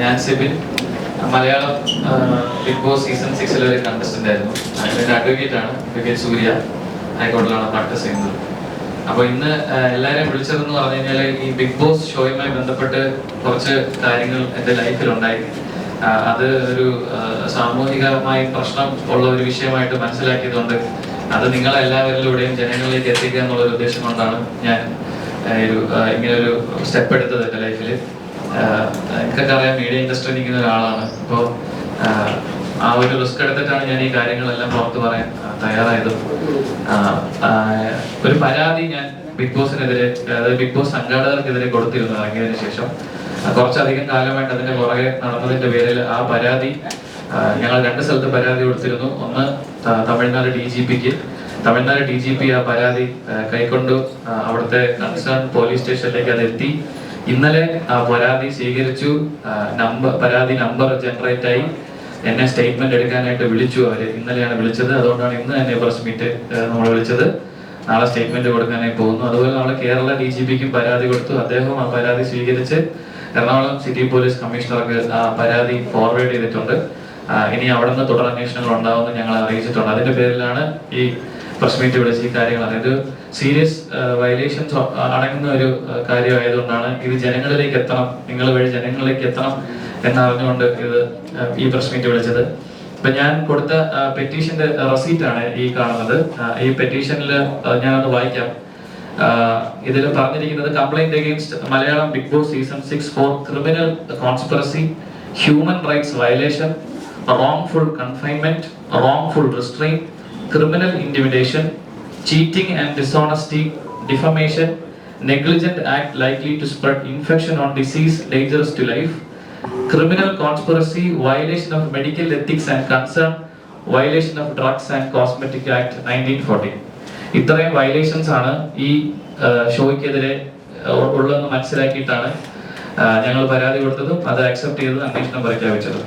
ഞാൻ Sibin. Malayalam big boss season സിക്സിലെ ഒരു contestant ആയിരുന്നു. അതിന്റെ അഡ്വക്കേറ്റ് ആണ്. അഡ്വക്കേറ്റ് സൂര്യ. ഹൈക്കോടതിയിലാണ് പ്രാക്ടീസ് ചെയ്യുന്നത് അപ്പോൾ ഇന്ന് എല്ലാവരെയും വിളിച്ചതെന്ന് പറഞ്ഞു കഴിഞ്ഞാൽ ഈ ബിഗ് ബോസ് ഷോയുമായി ബന്ധപ്പെട്ട് കുറച്ച് കാര്യങ്ങൾ എന്റെ ലൈഫിലുണ്ടായി. അത് ഒരു സാമൂഹികമായി പ്രശ്നം ഉള്ള ഒരു വിഷയമായിട്ട് മനസ്സിലാക്കിയതുകൊണ്ട് അത് നിങ്ങളെല്ലാവരിലൂടെയും ജനങ്ങളിലേക്ക് എത്തിക്കുക എന്നുള്ള ഒരു ഉദ്ദേശം കൊണ്ടാണ് ഞാൻ ഒരു ഇങ്ങനെ ഒരു സ്റ്റെപ്പ് എടുത്തത് എന്റെ ലൈഫിൽ എനിക്കൊക്കെ അറിയാം. മീഡിയ ഇൻഡസ്ട്രിയിൽ നിൽക്കുന്ന ഒരാളാണ്. അപ്പോൾ ആ ഒരു റിസ്ക് എടുത്തിട്ടാണ് ഞാൻ ഈ കാര്യങ്ങളെല്ലാം പുറത്ത് പറയാൻ തയ്യാറായത്. ഒരു പരാതി ഞാൻ ബിഗ് ബോസിനെതിരെ അതായത് ബിഗ് ബോസ് സംഘാടകർക്കെതിരെ കൊടുത്തിരുന്നു ഇറങ്ങിയതിനു ശേഷം. കുറച്ചധികം കാലമായിട്ട് അതിന്റെ പുറകെ നടന്നതിന്റെ പേരിൽ ആ പരാതി ഞങ്ങൾ രണ്ട് സ്ഥലത്ത് പരാതി കൊടുത്തിരുന്നു. ഒന്ന് തമിഴ്നാട് ഡി ജി പിക്ക് തമിഴ്നാട് ഡി ജി പി ആ പരാതി കൈക്കൊണ്ടു അവിടുത്തെ കൺസേൺ പോലീസ് സ്റ്റേഷനിലേക്ക് അത് എത്തി. ഇന്നലെ പരാതി സ്വീകരിച്ചു. നമ്പർ പരാതി നമ്പർ ജനറേറ്റ് ആയി. എന്നെ സ്റ്റേറ്റ്മെന്റ് എടുക്കാനായിട്ട് വിളിച്ചു അവർ. ഇന്നലെയാണ് വിളിച്ചത്. അതുകൊണ്ടാണ് ഇന്ന് തന്നെ പ്രസ് മീറ്റ് നമ്മൾ വിളിച്ചത്. നാളെ സ്റ്റേറ്റ്മെന്റ് കൊടുക്കാനായി പോകുന്നു. അതുപോലെ നാളെ കേരള ഡി ജി പിക്കും പരാതി കൊടുത്തു. അദ്ദേഹം ആ പരാതി സ്വീകരിച്ച് എറണാകുളം സിറ്റി പോലീസ് കമ്മീഷണർക്ക് ആ പരാതി ഫോർവേഡ് ചെയ്തിട്ടുണ്ട്. ഇനി അവിടെ നിന്ന് തുടർ അന്വേഷണങ്ങൾ ഉണ്ടാവുമെന്ന് ഞങ്ങൾ അറിയിച്ചിട്ടുണ്ട്. അതിന്റെ പേരിലാണ് ഈ വിളിച്ച് ഈ കാര്യങ്ങൾ അതായത് സീരിയസ് വയലേഷൻസ് അടങ്ങുന്ന ഒരു കാര്യമായതുകൊണ്ടാണ് ഇത് ജനങ്ങളിലേക്ക് എത്തണം നിങ്ങൾ വഴി ജനങ്ങളിലേക്ക് എത്തണം എന്നറിഞ്ഞുകൊണ്ട് ഇത് ഈ മീറ്റ് വിളിച്ചത്. ഇപ്പൊ ഞാൻ കൊടുത്ത പെറ്റീഷന്റെ റെസീറ്റ് ആണ് ഈ കാണുന്നത്. ഈ പെറ്റീഷനിൽ ഞാനൊന്ന് വായിക്കാം. ഇതിൽ പറഞ്ഞിരിക്കുന്നത് complaint against Malayalam big boss season six for criminal conspiracy human rights violation wrongful confinement wrongful restraint, criminal intimidation, cheating and dishonesty, defamation, negligent act likely to spread infection on disease dangerous to life, criminal conspiracy, violation of medical ethics and concern, violation of drugs and cosmetic act 1940. ഇത്രയും violations ആണ് ഈ ഷോയ്ക്കെതിരെ ഉള്ളതെന്ന് മനസ്സിലാക്കിയിട്ടാണ് ഞങ്ങൾ പരാതി കൊടുത്തതും അത് accept ചെയ്തത് അന്വേഷണം പ്രഖ്യാപിച്ചതും.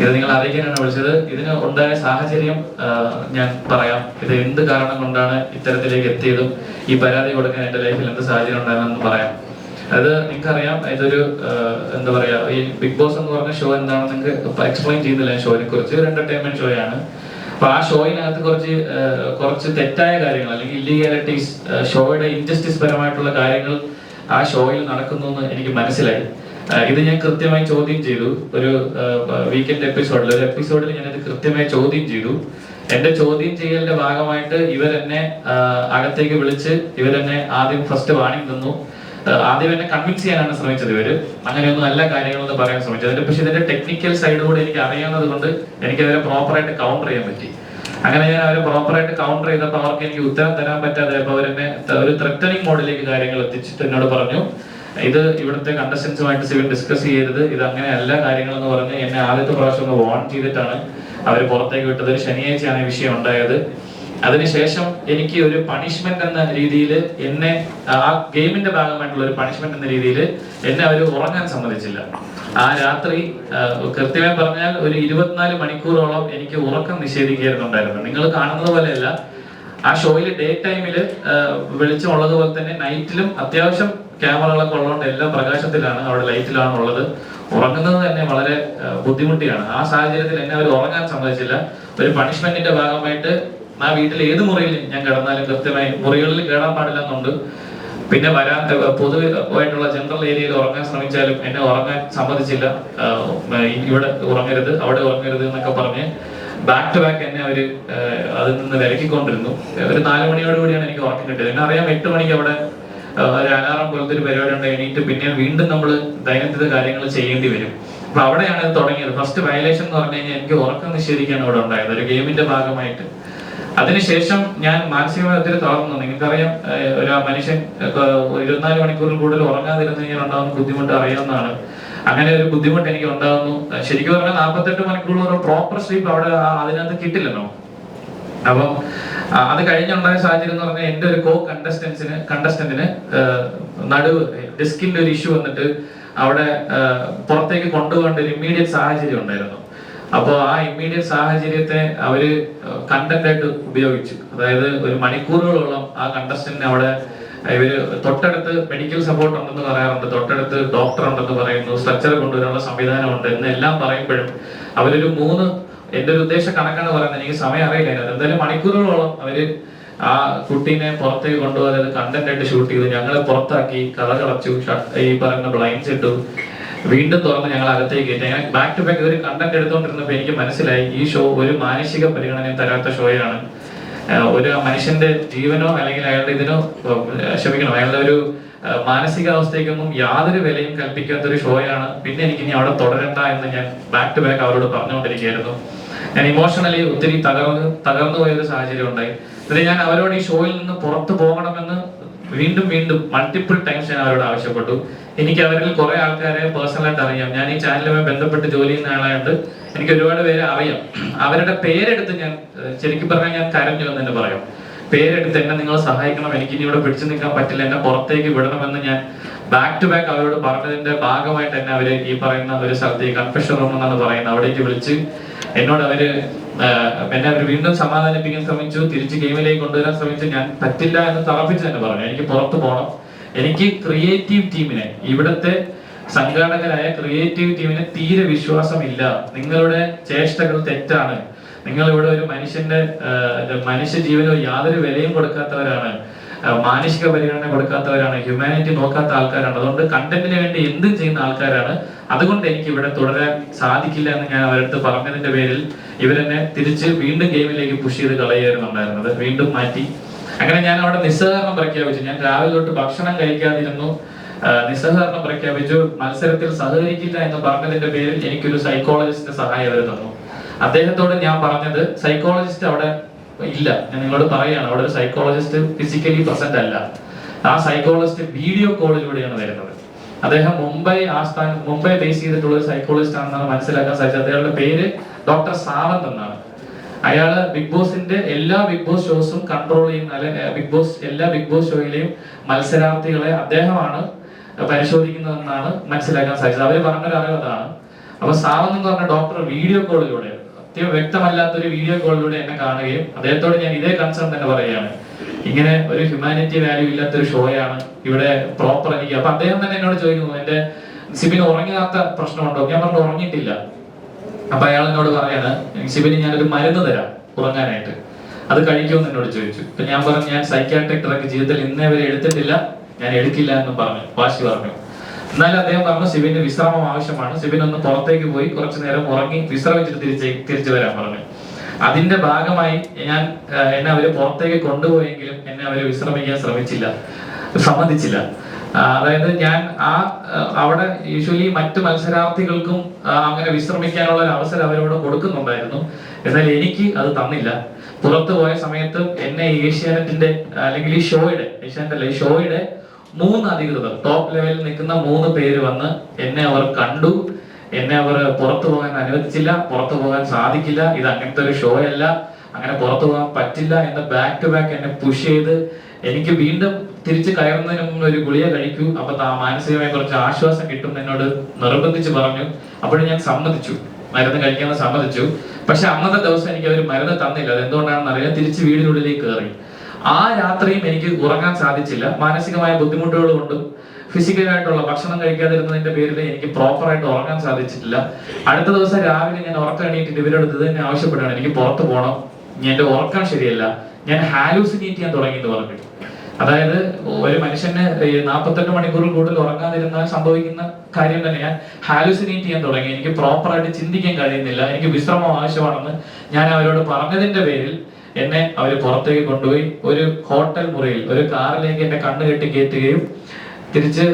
ഇത് നിങ്ങൾ അറിയിക്കാനാണ് വിളിച്ചത്. ഇതിന് ഉണ്ടായ സാഹചര്യം ഞാൻ പറയാം. ഇത് എന്ത് കാരണം കൊണ്ടാണ് ഇത്തരത്തിലേക്ക് എത്തിയതും ഈ പരാതി കൊടുക്കാൻ എന്റെ ലൈഫിൽ എന്ത് സാഹചര്യം ഉണ്ടായെന്ന് പറയാം. അത് നിങ്ങൾക്കറിയാം. ഇതൊരു എന്താ പറയാ ഈ ബിഗ് ബോസ് എന്ന് പറഞ്ഞ ഷോ എന്താണെന്ന് നിങ്ങൾക്ക് എക്സ്പ്ലെയിൻ ചെയ്യുന്നില്ല ഷോയെ കുറിച്ച്. ഒരു എന്റർടൈൻമെന്റ് ഷോയാണ് അപ്പൊ ആ ഷോയിനകത്ത് കുറച്ച് കുറച്ച് തെറ്റായ കാര്യങ്ങൾ അല്ലെങ്കിൽ ഇല്ലീഗാലിറ്റീസ് ഷോയുടെ ഇൻജസ്റ്റിസ് പരമായിട്ടുള്ള കാര്യങ്ങൾ ആ ഷോയിൽ നടക്കുന്നു എന്ന് എനിക്ക് മനസ്സിലായി. ഇത് ഞാൻ കൃത്യമായി ചോദ്യം ചെയ്തു. ഒരു വീക്കെൻഡ് എപ്പിസോഡിൽ ഒരു എപ്പിസോഡിൽ ഞാൻ ഇത് കൃത്യമായി ചോദ്യം ചെയ്തു. എന്റെ ചോദ്യം ചെയ്യലിന്റെ ഭാഗമായിട്ട് ഇവരെന്നെ അകത്തേക്ക് വിളിച്ച് ഇവരെന്നെ ആദ്യം ഫസ്റ്റ് വാണിംഗ് തന്നു. ആദ്യം എന്നെ കൺവിൻസ് ചെയ്യാനാണ് ശ്രമിച്ചത് ഇവർ. അങ്ങനെയൊന്നും നല്ല കാര്യങ്ങളൊന്നും പറയാൻ ശ്രമിച്ചത്. പക്ഷെ ഇതിന്റെ ടെക്നിക്കൽ സൈഡ് കൂടെ എനിക്ക് അറിയാവുന്നത് കൊണ്ട് എനിക്ക് അവരെ പ്രോപ്പറായിട്ട് കൗണ്ടർ ചെയ്യാൻ പറ്റി. അങ്ങനെ ഞാൻ അവർ പ്രോപ്പറായിട്ട് കൗണ്ടർ ചെയ്തപ്പോൾ അവർക്ക് എനിക്ക് ഉത്തരം തരാൻ പറ്റാതെ അപ്പോൾ അവരെന്നെ ഒരു ത്രെറ്റനിങ് മോഡിലേക്ക് കാര്യങ്ങൾ എത്തിച്ചിട്ട് എന്നോട് പറഞ്ഞു ഇത് ഇവിടുത്തെ കണ്ടസ്റ്റൻസുമായിട്ട് സിവിൽ ഡിസ്കസ് ചെയ്യരുത്. ഇത് അങ്ങനെയല്ല കാര്യങ്ങൾ എന്ന് പറഞ്ഞ് എന്നെ ആദ്യത്തെ പ്രാവശ്യം ഒന്ന് വാൺ ചെയ്തിട്ടാണ് അവർ പുറത്തേക്ക് വിട്ടത്. ഒരു ശനിയാഴ്ചയാണ് ഈ വിഷയം ഉണ്ടായത്. അതിനുശേഷം എനിക്ക് ഒരു പണിഷ്മെന്റ് എന്ന രീതിയിൽ എന്നെ ആ ഗെയിമിന്റെ ഭാഗമായിട്ടുള്ള ഒരു പണിഷ്മെന്റ് എന്ന രീതിയിൽ എന്നെ അവർ ഉറങ്ങാൻ സമ്മതിച്ചില്ല. ആ രാത്രി കൃത്യമായി പറഞ്ഞാൽ ഒരു ഇരുപത്തിനാല് മണിക്കൂറോളം എനിക്ക് ഉറക്കം നിഷേധിക്കുകയായിരുന്നുണ്ടായിരുന്നു നിങ്ങൾ കാണുന്നത് പോലെയല്ല. ആ ഷോയിൽ ഡേ ടൈമിൽ വെളിച്ചം പോലെ തന്നെ നൈറ്റിലും അത്യാവശ്യം ക്യാമറകളൊക്കെ ഉള്ളതുകൊണ്ട് എല്ലാം പ്രകാശത്തിലാണ് അവിടെ ലൈറ്റിലാണ് ഉള്ളത്. ഉറങ്ങുന്നത് തന്നെ വളരെ ബുദ്ധിമുട്ടിയാണ്. ആ സാഹചര്യത്തിൽ എന്നെ അവർ ഉറങ്ങാൻ സമ്മതിച്ചില്ല. ഒരു പണിഷ്മെന്റിന്റെ ഭാഗമായിട്ട് ആ വീട്ടിൽ ഏത് മുറിയിൽ ഞാൻ കിടന്നാലും കൃത്യമായി മുറികളിൽ കയറാൻ പാടില്ല എന്നുണ്ട് പിന്നെ വരാൻ പൊതുവായിട്ടുള്ള ജനറൽ ഏരിയയിൽ ഉറങ്ങാൻ ശ്രമിച്ചാലും എന്നെ ഉറങ്ങാൻ സമ്മതിച്ചില്ല. ഇവിടെ ഉറങ്ങരുത് അവിടെ ഉറങ്ങരുത് എന്നൊക്കെ പറഞ്ഞ് ബാക്ക് ടു ബാക്ക് എന്നെ അവർ അതിൽ നിന്ന് വിലക്കിക്കൊണ്ടിരുന്നു. ഒരു നാല് മണിയോടുകൂടിയാണ് എനിക്ക് ഉറക്കം കിട്ടിയത്. എന്നെ അറിയാം എട്ട് മണിക്ക് അവിടെ ഒരു അലാറം പോലത്തെ ഒരു പരിപാടി ഉണ്ട് എണീറ്റ് പിന്നെ വീണ്ടും നമ്മൾ ദൈനംദിന കാര്യങ്ങൾ ചെയ്യേണ്ടി വരും. അപ്പൊ അവിടെയാണ് തുടങ്ങിയത്. ഫസ്റ്റ് വയലേഷൻ എന്ന് പറഞ്ഞു കഴിഞ്ഞാൽ എനിക്ക് ഉറക്കം നിഷേധിക്കാൻ അവിടെ ഉണ്ടായത്. ഒരു ഗെയിമിന്റെ ഭാഗമായിട്ട്. അതിനുശേഷം ഞാൻ മാനസികമായി ഒത്തിരി തളർന്നു നിങ്ങൾക്കറിയാം ഒരു മനുഷ്യൻ ഇരുപത്തിനാല് മണിക്കൂറിൽ കൂടുതൽ ഉറങ്ങാതിരുന്നു കഴിഞ്ഞാൽ ഉണ്ടാകുന്ന ബുദ്ധിമുട്ട് അറിയാവുന്നതാണ്. അങ്ങനെ ഒരു ബുദ്ധിമുട്ട് എനിക്ക് ഉണ്ടാകുന്നു. ശരിക്കും പറഞ്ഞാൽ നാൽപ്പത്തെട്ട് മണിക്കൂർ പ്രോപ്പർ സ്ലീപ്പ് അവിടെ അതിനകത്ത് കിട്ടില്ലല്ലോ. അപ്പം അത് കഴിഞ്ഞുണ്ടായ സാഹചര്യം എന്ന് പറഞ്ഞാൽ എന്റെ ഒരു കോ കണ്ടസ്റ്റൻസിന് കണ്ടസ്റ്റന്റിന് നടുവ് ഡിസ്കിന്റെ ഒരു ഇഷ്യൂ വന്നിട്ട് അവിടെ പുറത്തേക്ക് കൊണ്ടുപോകേണ്ട ഒരു ഇമ്മീഡിയറ്റ് സാഹചര്യം ഉണ്ടായിരുന്നു. അപ്പോൾ ആ ഇമ്മീഡിയറ്റ് സാഹചര്യത്തെ അവർ കണ്ടന്റായിട്ട് ഉപയോഗിച്ചു. അതായത് ഒരു മണിക്കൂറുകളോളം ആ കണ്ടസ്റ്റന്റിന് അവിടെ ഇവർ തൊട്ടടുത്ത് മെഡിക്കൽ സപ്പോർട്ട് ഉണ്ടെന്ന് പറയാറുണ്ട് തൊട്ടടുത്ത് ഡോക്ടർ ഉണ്ടെന്ന് പറയുന്നു സ്ട്രക്ചർ കൊണ്ടുവരാനുള്ള സംവിധാനമുണ്ട് എന്നെല്ലാം പറയുമ്പോഴും അവരൊരു മൂന്ന് എന്റെ ഒരു ഉദ്ദേശ കണക്കാണ് പറയുന്നത് എനിക്ക് സമയം അറിയില്ല. എന്തായാലും മണിക്കൂറുകളോളം അവർ ആ കുട്ടീനെ പുറത്തേക്ക് കൊണ്ടുപോകാതെ കണ്ടന്റ് ആയിട്ട് ഷൂട്ട് ചെയ്തു. ഞങ്ങളെ പുറത്താക്കി കഥ കളച്ചു ഈ പറയുന്ന ബ്ലൈൻസ് ഇട്ടു. വീണ്ടും തുറന്ന് ഞങ്ങൾ അകത്തേക്ക് കയറ്റി. അങ്ങനെ ബാക്ക് ടു ബാക്ക് ഒരു കണ്ടന്റ് എടുത്തുകൊണ്ടിരുന്നപ്പോൾ എനിക്ക് മനസ്സിലായി. ഈ ഷോ ഒരു മാനസിക പരിഗണനയും തരാത്ത ഷോയാണ് ഒരു മനുഷ്യന്റെ ജീവനോ അല്ലെങ്കിൽ അയാളുടെ ഇതിനോ ക്ഷമിക്കണം അയാളുടെ ഒരു മാനസികാവസ്ഥയ്ക്കൊന്നും യാതൊരു വിലയും കൽപ്പിക്കാത്ത ഒരു ഷോയാണ് പിന്നെ എനിക്ക് ഇനി അവിടെ തുടരണ്ട എന്ന് ഞാൻ ബാക്ക് ടു ബാക്ക് അവരോട് പറഞ്ഞുകൊണ്ടിരിക്കുകയായിരുന്നു. ഞാൻ ഇമോഷണലി ഒത്തിരി തകർന്ന് തകർന്നു പോയൊരു സാഹചര്യം ഉണ്ടായി. എന്നിട്ട് ഞാൻ അവരോട് ഈ ഷോയിൽ നിന്ന് പുറത്തു പോകണമെന്ന് വീണ്ടും വീണ്ടും മൾട്ടിപ്പിൾ ടൈംസ് ഞാൻ അവരോട് ആവശ്യപ്പെട്ടു. എനിക്ക് അവരിൽ കുറെ ആൾക്കാരെ പേഴ്സണലായിട്ട് അറിയാം. ഞാൻ ഈ ചാനലുമായി ബന്ധപ്പെട്ട് ജോലി ചെയ്യുന്ന ആളായതുകൊണ്ട് എനിക്ക് ഒരുപാട് പേരെ അറിയാം. അവരുടെ പേരെടുത്ത് ഞാൻ ശരിക്കും പറഞ്ഞാൽ ഞാൻ കരഞ്ഞു എന്ന് തന്നെ പറയാം. പേരെടുത്ത് എന്നെ നിങ്ങൾ സഹായിക്കണം എനിക്ക് ഇനി ഇവിടെ പിടിച്ചു നിൽക്കാൻ പറ്റില്ല എന്നെ പുറത്തേക്ക് വിടണമെന്ന് ഞാൻ ബാക്ക് ടു ബാക്ക് അവരോട് പറഞ്ഞതിന്റെ ഭാഗമായിട്ട് തന്നെ അവർ ഈ പറയുന്ന ഒരു സ്ഥലത്ത് ഈ കൺഫെഷൻ റൂം എന്നാണ് പറയുന്നത്. അവിടേക്ക് വിളിച്ച് എന്നോട് അവർ എന്നെ അവർ വീണ്ടും സമാധാനിപ്പിക്കാൻ ശ്രമിച്ചു. തിരിച്ച് ഗെയിമിലേക്ക് കൊണ്ടുവരാൻ ശ്രമിച്ചു. ഞാൻ പറ്റില്ല എന്ന് തറപ്പിച്ച് തന്നെ പറഞ്ഞു. എനിക്ക് പുറത്തു പോകണം എനിക്ക് ക്രിയേറ്റീവ് ടീമിനെ ഇവിടുത്തെ സംഘാടകരായ ക്രിയേറ്റീവ് ടീമിന് തീരെ വിശ്വാസമില്ല. നിങ്ങളുടെ ചേഷ്ടകൾ തെറ്റാണ്. നിങ്ങൾ ഇവിടെ ഒരു മനുഷ്യന്റെ മനുഷ്യ ജീവനോ യാതൊരു വിലയും കൊടുക്കാത്തവരാണ്. മാനുഷിക പരിഗണന കൊടുക്കാത്തവരാണ് ഹ്യൂമാനിറ്റി നോക്കാത്ത ആൾക്കാരാണ്. അതുകൊണ്ട് കണ്ടന്റിന് വേണ്ടി എന്തും ചെയ്യുന്ന ആൾക്കാരാണ്. അതുകൊണ്ട് എനിക്ക് ഇവിടെ തുടരാൻ സാധിക്കില്ല എന്ന് ഞാൻ അവരടുത്ത് പറഞ്ഞതിന്റെ പേരിൽ ഇവരെന്നെ തിരിച്ച് വീണ്ടും ഗെയിമിലേക്ക് പുഷ് ചെയ്ത് കളയുകയായിരുന്നുണ്ടായിരുന്നത്. വീണ്ടും മാറ്റി. അങ്ങനെ ഞാൻ അവിടെ നിസ്സഹകരണം പ്രഖ്യാപിച്ചു. ഞാൻ രാവിലെ തൊട്ട് ഭക്ഷണം കഴിക്കാതിരുന്നു. നിസ്സഹകരണം പ്രഖ്യാപിച്ചു. മത്സരത്തിൽ സഹകരിക്കില്ല എന്ന് പറഞ്ഞതിന്റെ പേരിൽ എനിക്കൊരു സൈക്കോളജിസ്റ്റിന്റെ സഹായം അവർ തന്നു. അദ്ദേഹത്തോട് ഞാൻ പറഞ്ഞത് സൈക്കോളജിസ്റ്റ് അവിടെ ഇല്ല. ഞാൻ നിങ്ങളോട് പറയുകയാണ്. അവിടെ ഒരു സൈക്കോളജിസ്റ്റ് ഫിസിക്കലി പ്രസന്റ് അല്ല. ആ സൈക്കോളജിസ്റ്റ് വീഡിയോ കോളിലൂടെയാണ് വരുന്നത്. അദ്ദേഹം മുംബൈ ആസ്ഥാന മുംബൈ ബേസ് ചെയ്തിട്ടുള്ള ഒരു സൈക്കോളജിസ്റ്റ് ആണെന്നാണ് മനസ്സിലാക്കാൻ സാധിച്ചത്. അദ്ദേഹത്തിന്റെ പേര് ഡോക്ടർ സാവന്ത് എന്നാണ്. അയാൾ ബിഗ് ബോസിന്റെ എല്ലാ ബിഗ് ബോസ് ഷോസും കൺട്രോൾ ചെയ്യുന്ന അല്ലെ ബിഗ് ബോസ് എല്ലാ ബിഗ് ബോസ് ഷോയിലെയും മത്സരാർത്ഥികളെ അദ്ദേഹമാണ് പരിശോധിക്കുന്നതെന്നാണ് മനസ്സിലാക്കാൻ സാധിച്ചത്. അവർ പറഞ്ഞൊരു അറിവ് അതാണ്. അപ്പൊ സാവന്ത് എന്ന് പറഞ്ഞ ഡോക്ടർ വീഡിയോ കോളിലൂടെ അത്യം വ്യക്തമല്ലാത്ത ഒരു വീഡിയോ കോളിലൂടെ എന്നെ കാണുകയും അദ്ദേഹത്തോട് ഞാൻ ഇതേ കൺസേൺ തന്നെ പറയുകയാണ്. ഇങ്ങനെ ഒരു ഹ്യൂമാനിറ്റി വാല്യൂ ഇല്ലാത്ത ഒരു ഷോയാണ് ഇവിടെ പ്രോപ്പർ എനിക്ക്. അപ്പൊ അദ്ദേഹം തന്നെ എന്നോട് ചോദിക്കുന്നു എന്റെ സിബിന് ഉറങ്ങാത്ത പ്രശ്നമുണ്ടോ? ഞാൻ പറഞ്ഞു ഉറങ്ങിയിട്ടില്ല. അപ്പൊ അയാൾ എന്നോട് പറയാണ് സിബിന് ഞാനൊരു മരുന്ന് തരാം ഉറങ്ങാനായിട്ട്. അത് കഴിക്കുമെന്ന് എന്നോട് ചോദിച്ചു. അപ്പൊ ഞാൻ പറഞ്ഞു ഞാൻ സൈക്കാട്രിക് ഡ്രഗ് ജീവിതത്തിൽ ഇന്നേ വരെ എടുത്തിട്ടില്ല. ഞാൻ എടുക്കില്ല എന്ന് പറഞ്ഞു. വാശി പറഞ്ഞു. എന്നാലും അദ്ദേഹം പറഞ്ഞു ശിവന് വിശ്രമം ആവശ്യമാണ്. ശിവൻ ഒന്ന് പുറത്തേക്ക് പോയി കുറച്ചു നേരം ഉറങ്ങി വിശ്രമിച്ചിട്ട് തിരിച്ച് തിരിച്ചു വരാൻ പറഞ്ഞു. അതിന്റെ ഭാഗമായി ഞാൻ എന്നെ അവർ പുറത്തേക്ക് കൊണ്ടുപോയെങ്കിലും എന്നെ അവർ വിശ്രമിക്കാൻ ശ്രമിച്ചില്ല സമ്മതിച്ചില്ല. അതായത് ഞാൻ ആ അവിടെ യൂഷ്വലി മറ്റു മത്സരാർത്ഥികൾക്കും അങ്ങനെ വിശ്രമിക്കാനുള്ള ഒരു അവസരം അവരോട് കൊടുക്കുന്നുണ്ടായിരുന്നു. എന്നാൽ എനിക്ക് അത് തന്നില്ല. പുറത്തു പോയ സമയത്ത് എന്നെ ഏഷ്യാനെറ്റിന്റെ അല്ലെങ്കിൽ ഈ ഷോയുടെ ഏഷ്യാനെറ്റ് അല്ല ഷോയുടെ മൂന്ന് അധികൃതർ. ടോപ്പ് ലെവലിൽ നിൽക്കുന്ന മൂന്ന് പേര് വന്ന് എന്നെ അവർ കണ്ടു. എന്നെ അവർ പുറത്തു പോകാൻ അനുവദിച്ചില്ല. പുറത്തു പോകാൻ സാധിക്കില്ല. ഇത് അങ്ങനത്തെ ഒരു ഷോ അല്ല. അങ്ങനെ പുറത്തു പോകാൻ പറ്റില്ല എന്ന് ബാക്ക് ടു ബാക്ക് എന്നെ പുഷ് ചെയ്ത് എനിക്ക് വീണ്ടും തിരിച്ച് കയറുന്നതിന് മുമ്പ് ഒരു ഗുളിക കഴിക്കൂ. അപ്പൊ ആ മാനസികമായി കുറച്ച് ആശ്വാസം കിട്ടും എന്നോട് നിർബന്ധിച്ച് പറഞ്ഞു. അപ്പോഴും ഞാൻ സമ്മതിച്ചു. മരുന്ന് കഴിക്കാമെന്ന് സമ്മതിച്ചു. പക്ഷെ അന്നത്തെ ദിവസം എനിക്ക് അവർ മരുന്ന് തന്നില്ല. അത് എന്തുകൊണ്ടാണെന്ന് അറിയാം തിരിച്ച് വീടിനുള്ളിലേക്ക് കയറി. ആ രാത്രിയും എനിക്ക് ഉറങ്ങാൻ സാധിച്ചില്ല. മാനസികമായ ബുദ്ധിമുട്ടുകൾ കൊണ്ടും ഫിസിക്കലായിട്ടുള്ള ഭക്ഷണം കഴിക്കാതിരുന്നതിന്റെ പേരിൽ എനിക്ക് പ്രോപ്പറായിട്ട് ഉറങ്ങാൻ സാധിച്ചിട്ടില്ല. അടുത്ത ദിവസം രാവിലെ ഞാൻ ഉറക്കം എണീറ്റിട്ട് ഇവരോട് ഇത് തന്നെ ആവശ്യപ്പെടുകയാണ്. എനിക്ക് പുറത്ത് പോകണം എന്റെ ഉറക്കം ശരിയല്ല. ഞാൻ ഹാലൂസിനേറ്റ് ചെയ്യാൻ തുടങ്ങി എന്ന് പറഞ്ഞു. അതായത് ഒരു മനുഷ്യന് നാൽപ്പത്തെട്ട് മണിക്കൂറിൽ കൂടുതൽ ഉറങ്ങാതിരുന്നാൽ സംഭവിക്കുന്ന കാര്യം തന്നെ ഞാൻ ഹാലുസിനേറ്റ് ചെയ്യാൻ തുടങ്ങി. എനിക്ക് പ്രോപ്പറായിട്ട് ചിന്തിക്കാൻ കഴിയുന്നില്ല. എനിക്ക് വിശ്രമം ആവശ്യമാണെന്ന് ഞാൻ അവരോട് പറഞ്ഞതിന്റെ പേരിൽ എന്നെ അവർ പുറത്തേക്ക് കൊണ്ടുപോയി ഒരു ഹോട്ടൽ മുറിയിൽ ഒരു കാറിലേക്ക് എന്നെ കണ്ണ് കെട്ടി കയറ്റുകയും തിരിച്ച്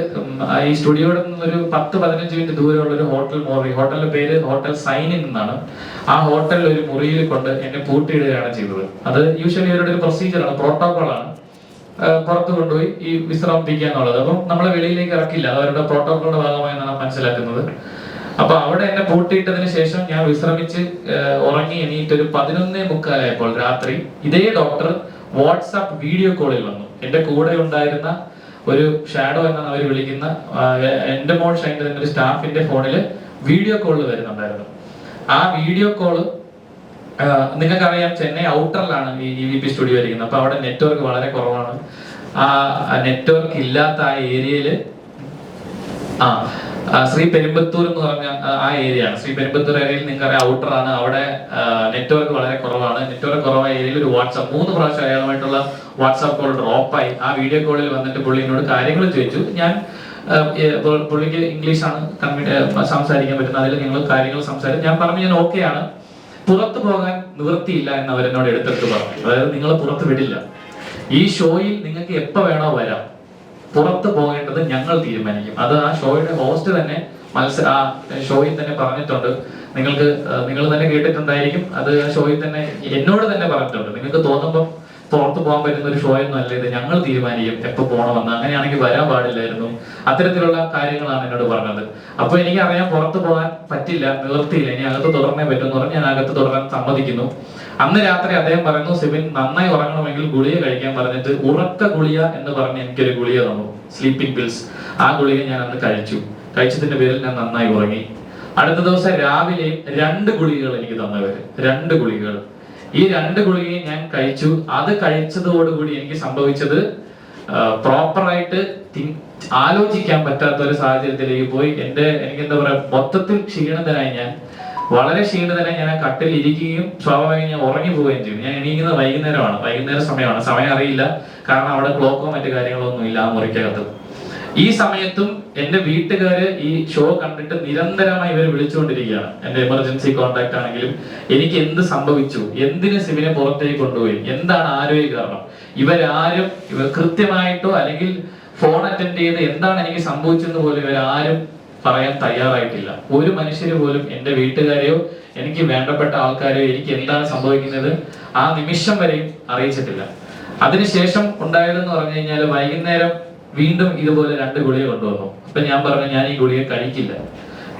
ഈ സ്റ്റുഡിയോയുടെ നിന്ന് ഒരു പത്ത് പതിനഞ്ച് മിനിറ്റ് ദൂരമുള്ള ഒരു ഹോട്ടൽ മുറി ഹോട്ടലിന്റെ പേര് ഹോട്ടൽ സൈനിൻ എന്നാണ്. ആ ഹോട്ടലിൽ ഒരു മുറിയിൽ കൊണ്ട് എന്നെ പൂട്ടിയിടുകയാണ് ചെയ്തത്. അത് യൂഷ്വലി അവരുടെ ഒരു പ്രൊസീജിയറാണ് പ്രോട്ടോകോളാണ് പുറത്തു കൊണ്ടുപോയി ഈ വിശ്രമിപ്പിക്കുക എന്നുള്ളത്. അപ്പം നമ്മളെ വെളിയിലേക്ക് ഇറക്കില്ല. അവരുടെ പ്രോട്ടോകോളിന്റെ ഭാഗമായി എന്നാണ് മനസ്സിലാക്കുന്നത്. അപ്പൊ അവിടെ എന്നെ പൂട്ടിയിട്ടതിന് ശേഷം ഞാൻ വിശ്രമിച്ച് ഉറങ്ങി എണീറ്റ് ഒരു പതിനൊന്നേ മുക്കാലായപ്പോൾ രാത്രി ഇതേ ഡോക്ടർ വാട്സാപ്പ് വീഡിയോ കോളിൽ വന്നു. എന്റെ കൂടെ ഉണ്ടായിരുന്ന ഒരു ഷാഡോ എന്നാണ് അവർ വിളിക്കുന്ന എന്റെ മോൾ ഷൈന്റെ ഒരു സ്റ്റാഫിന്റെ ഫോണിൽ വീഡിയോ കോളിൽ വരുന്നുണ്ടായിരുന്നു. ആ വീഡിയോ കോൾ നിങ്ങൾക്കറിയാം ചെന്നൈ ഔട്ടറിലാണ് ഈ വി പി സ്റ്റുഡിയോ ഇരിക്കുന്നത്. അപ്പൊ അവിടെ നെറ്റ്വർക്ക് വളരെ കുറവാണ്. ആ നെറ്റ്വർക്ക് ഇല്ലാത്ത ആ ഏരിയയിൽ ആ ആ, ശ്രീ പെരുമ്പത്തൂർ എന്ന് പറഞ്ഞ ആ, ഏരിയ ആണ്. ശ്രീ പെരുമ്പത്തൂർ ഏരിയയിൽ നിങ്ങൾക്ക് ഔട്ടർ ആണ്. അവിടെ നെറ്റ്വർക്ക് വളരെ കുറവാണ്. നെറ്റ്വർക്ക് കുറവായ ഏരിയയിൽ ഒരു വാട്സാപ്പ് മൂന്ന് പ്രാവശ്യം അയാളുമായിട്ടുള്ള വാട്സാപ്പ് കോൾ ഡ്രോപ്പായി ആ വീഡിയോ കോളിൽ വന്നിട്ട് പുള്ളി എന്നോട് കാര്യങ്ങൾ ചോദിച്ചു. ഞാൻ പുള്ളിക്ക് ഇംഗ്ലീഷാണ് സംസാരിക്കാൻ പറ്റുന്നത്. അതിൽ ഞങ്ങൾ കാര്യങ്ങൾ സംസാരിച്ചു. ഞാൻ പറഞ്ഞു ഞാൻ ഓക്കെ ആണ്. പുറത്തു പോകാൻ നിവൃത്തിയില്ല എന്ന് അവരെന്നോട് എടുത്തെടുത്ത് പറഞ്ഞു. അതായത് നിങ്ങൾ പുറത്ത് വിടില്ല. ഈ ഷോയിൽ നിങ്ങൾക്ക് എപ്പോ വേണോ വരാം. പുറത്ത് പോകേണ്ടത് ഞങ്ങൾ തീരുമാനിക്കും. അത് ആ ഷോയുടെ ഹോസ്റ്റ് തന്നെ മത്സര ആ ഷോയിൽ തന്നെ പറഞ്ഞിട്ടുണ്ട്. നിങ്ങൾക്ക് നിങ്ങൾ തന്നെ കേട്ടിട്ടുണ്ടായിരിക്കും. അത് ഷോയിൽ തന്നെ എന്നോട് തന്നെ പറഞ്ഞിട്ടുണ്ട്. നിങ്ങൾക്ക് തോന്നുമ്പോൾ പുറത്ത് പോകാൻ പറ്റുന്ന ഒരു ഷോ ഒന്നും അല്ല ഇത്. ഞങ്ങൾ തീരുമാനിക്കും എപ്പോൾ പോകണമെന്ന്. അങ്ങനെയാണെങ്കിൽ വരാൻ പാടില്ലായിരുന്നു. അത്തരത്തിലുള്ള കാര്യങ്ങളാണ് എന്നോട് പറഞ്ഞത്. അപ്പോൾ എനിക്കറിയാം പുറത്ത് പോകാൻ പറ്റില്ല നിവർത്തിയില്ല ഇനി അകത്ത് തുടർന്നേ പറ്റുമെന്ന് പറഞ്ഞ് ഞാൻ അകത്ത് തുടരാൻ സമ്മതിക്കുന്നു. അന്ന് രാത്രി അദ്ദേഹം പറയുന്നു സിബിൻ നന്നായി ഉറങ്ങണമെങ്കിൽ ഗുളിക കഴിക്കാൻ പറഞ്ഞിട്ട് ഉറക്ക ഗുളിക എന്ന് പറഞ്ഞ് എനിക്കൊരു ഗുളിക തന്നു സ്ലീപ്പിംഗ് പിൽസ് ആ ഗുളിക ഞാൻ അന്ന് കഴിച്ചു. കഴിച്ചതിന്റെ പേരിൽ ഞാൻ നന്നായി ഉറങ്ങി. അടുത്ത ദിവസം രാവിലെ രണ്ട് ഗുളികകൾ എനിക്ക് തന്നവര്. രണ്ട് ഗുളികകൾ. ഈ രണ്ട് ഗുളികയും ഞാൻ കഴിച്ചു. അത് കഴിച്ചതോടുകൂടി എനിക്ക് സംഭവിച്ചത് പ്രോപ്പറായിട്ട് ആലോചിക്കാൻ പറ്റാത്ത ഒരു സാഹചര്യത്തിലേക്ക് പോയി. എന്റെ എനിക്ക് എന്താ പറയാ മൊത്തത്തിൽ ക്ഷീണിതനായി ഞാൻ വളരെ ക്ഷീണിതനായി ഞാൻ കട്ടിൽ ഇരിക്കുകയും സ്വാഭാവികം ഞാൻ ഉറങ്ങി പോവുകയും ചെയ്യും ഞാൻ എണീക്കുന്നത് വൈകുന്നേരമാണ്. വൈകുന്നേര സമയമാണ്. സമയം അറിയില്ല. കാരണം അവിടെ ക്ലോക്കോ മറ്റു കാര്യങ്ങളോ ഒന്നും ഇല്ല മുറിക്കകത്ത്. ഈ സമയത്തും എന്റെ വീട്ടുകാര് ഈ ഷോ കണ്ടിട്ട് നിരന്തരമായി ഇവർ വിളിച്ചുകൊണ്ടിരിക്കുകയാണ്. എന്റെ എമർജൻസി കോൺടാക്ട് ആണെങ്കിലും എനിക്ക് എന്ത് സംഭവിച്ചു? എന്തിന് സിവിനെ പുറത്തേക്ക് കൊണ്ടുപോയി? എന്താണ് ആരോഗ്യ കാരണം? ഇവരാരും ഇവർ കൃത്യമായിട്ടോ അല്ലെങ്കിൽ ഫോൺ അറ്റൻഡ് ചെയ്ത് എന്താണ് എനിക്ക് സംഭവിച്ചെന്ന് പോലും ഇവരാരും പറയാൻ തയ്യാറായിട്ടില്ല. ഒരു മനുഷ്യര് പോലും എന്റെ വീട്ടുകാരെയോ എനിക്ക് വേണ്ടപ്പെട്ട ആൾക്കാരെയോ എനിക്ക് എന്താണ് സംഭവിക്കുന്നത് ആ നിമിഷം വരെയും അറിയിച്ചിട്ടില്ല. അതിനുശേഷം ഉണ്ടായതെന്ന് പറഞ്ഞു കഴിഞ്ഞാൽ വൈകുന്നേരം വീണ്ടും ഇതുപോലെ രണ്ട് ഗുളിക കൊണ്ടുവന്നു. അപ്പൊ ഞാൻ പറഞ്ഞു ഞാൻ ഈ ഗുളിക കഴിക്കില്ല.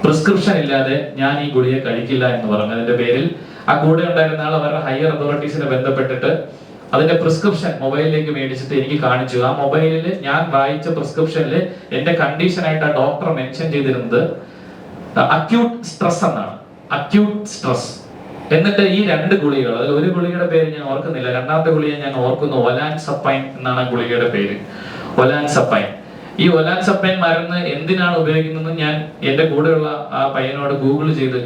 പ്രിസ്ക്രിപ്ഷൻ ഇല്ലാതെ ഞാൻ ഈ ഗുളിക കഴിക്കില്ല എന്ന് പറഞ്ഞതിന്റെ പേരിൽ ആ കൂടെ ഉണ്ടായിരുന്ന ആൾ അവരുടെ ഹയർ അതോറിറ്റീസിനെ ബന്ധപ്പെട്ടിട്ട് അതിന്റെ പ്രിസ്ക്രിപ്ഷൻ മൊബൈലിലേക്ക് മേടിച്ചിട്ട് എനിക്ക് കാണിച്ചു. ആ മൊബൈലിൽ ഞാൻ വായിച്ച പ്രിസ്ക്രിപ്ഷനിൽ എന്റെ കണ്ടീഷൻ ആയിട്ട് ആ ഡോക്ടർ മെൻഷൻ ചെയ്തിരുന്നത് അക്യൂട്ട് സ്ട്രെസ് എന്നാണ്. അക്യൂട്ട് സ്ട്രെസ് എന്നിട്ട് ഈ രണ്ട് ഗുളികൾ അതിൽ ഒരു ഗുളികയുടെ പേര് ഞാൻ ഓർക്കുന്നില്ല. രണ്ടാമത്തെ ഗുളിക ഞാൻ ഓർക്കുന്നു ഒലാൻ സപ്പൈൻ എന്നാണ് ആ ഗുളികയുടെ പേര്. ഒലാൻ സപ്പൈൻ ഈ ഒലാൻ സപ്പൈൻ മരുന്ന് എന്തിനാണ് ഉപയോഗിക്കുന്നത് ഞാൻ എന്റെ കൂടെയുള്ള ആ പയ്യനോട് ഗൂഗിൾ ചെയ്ത്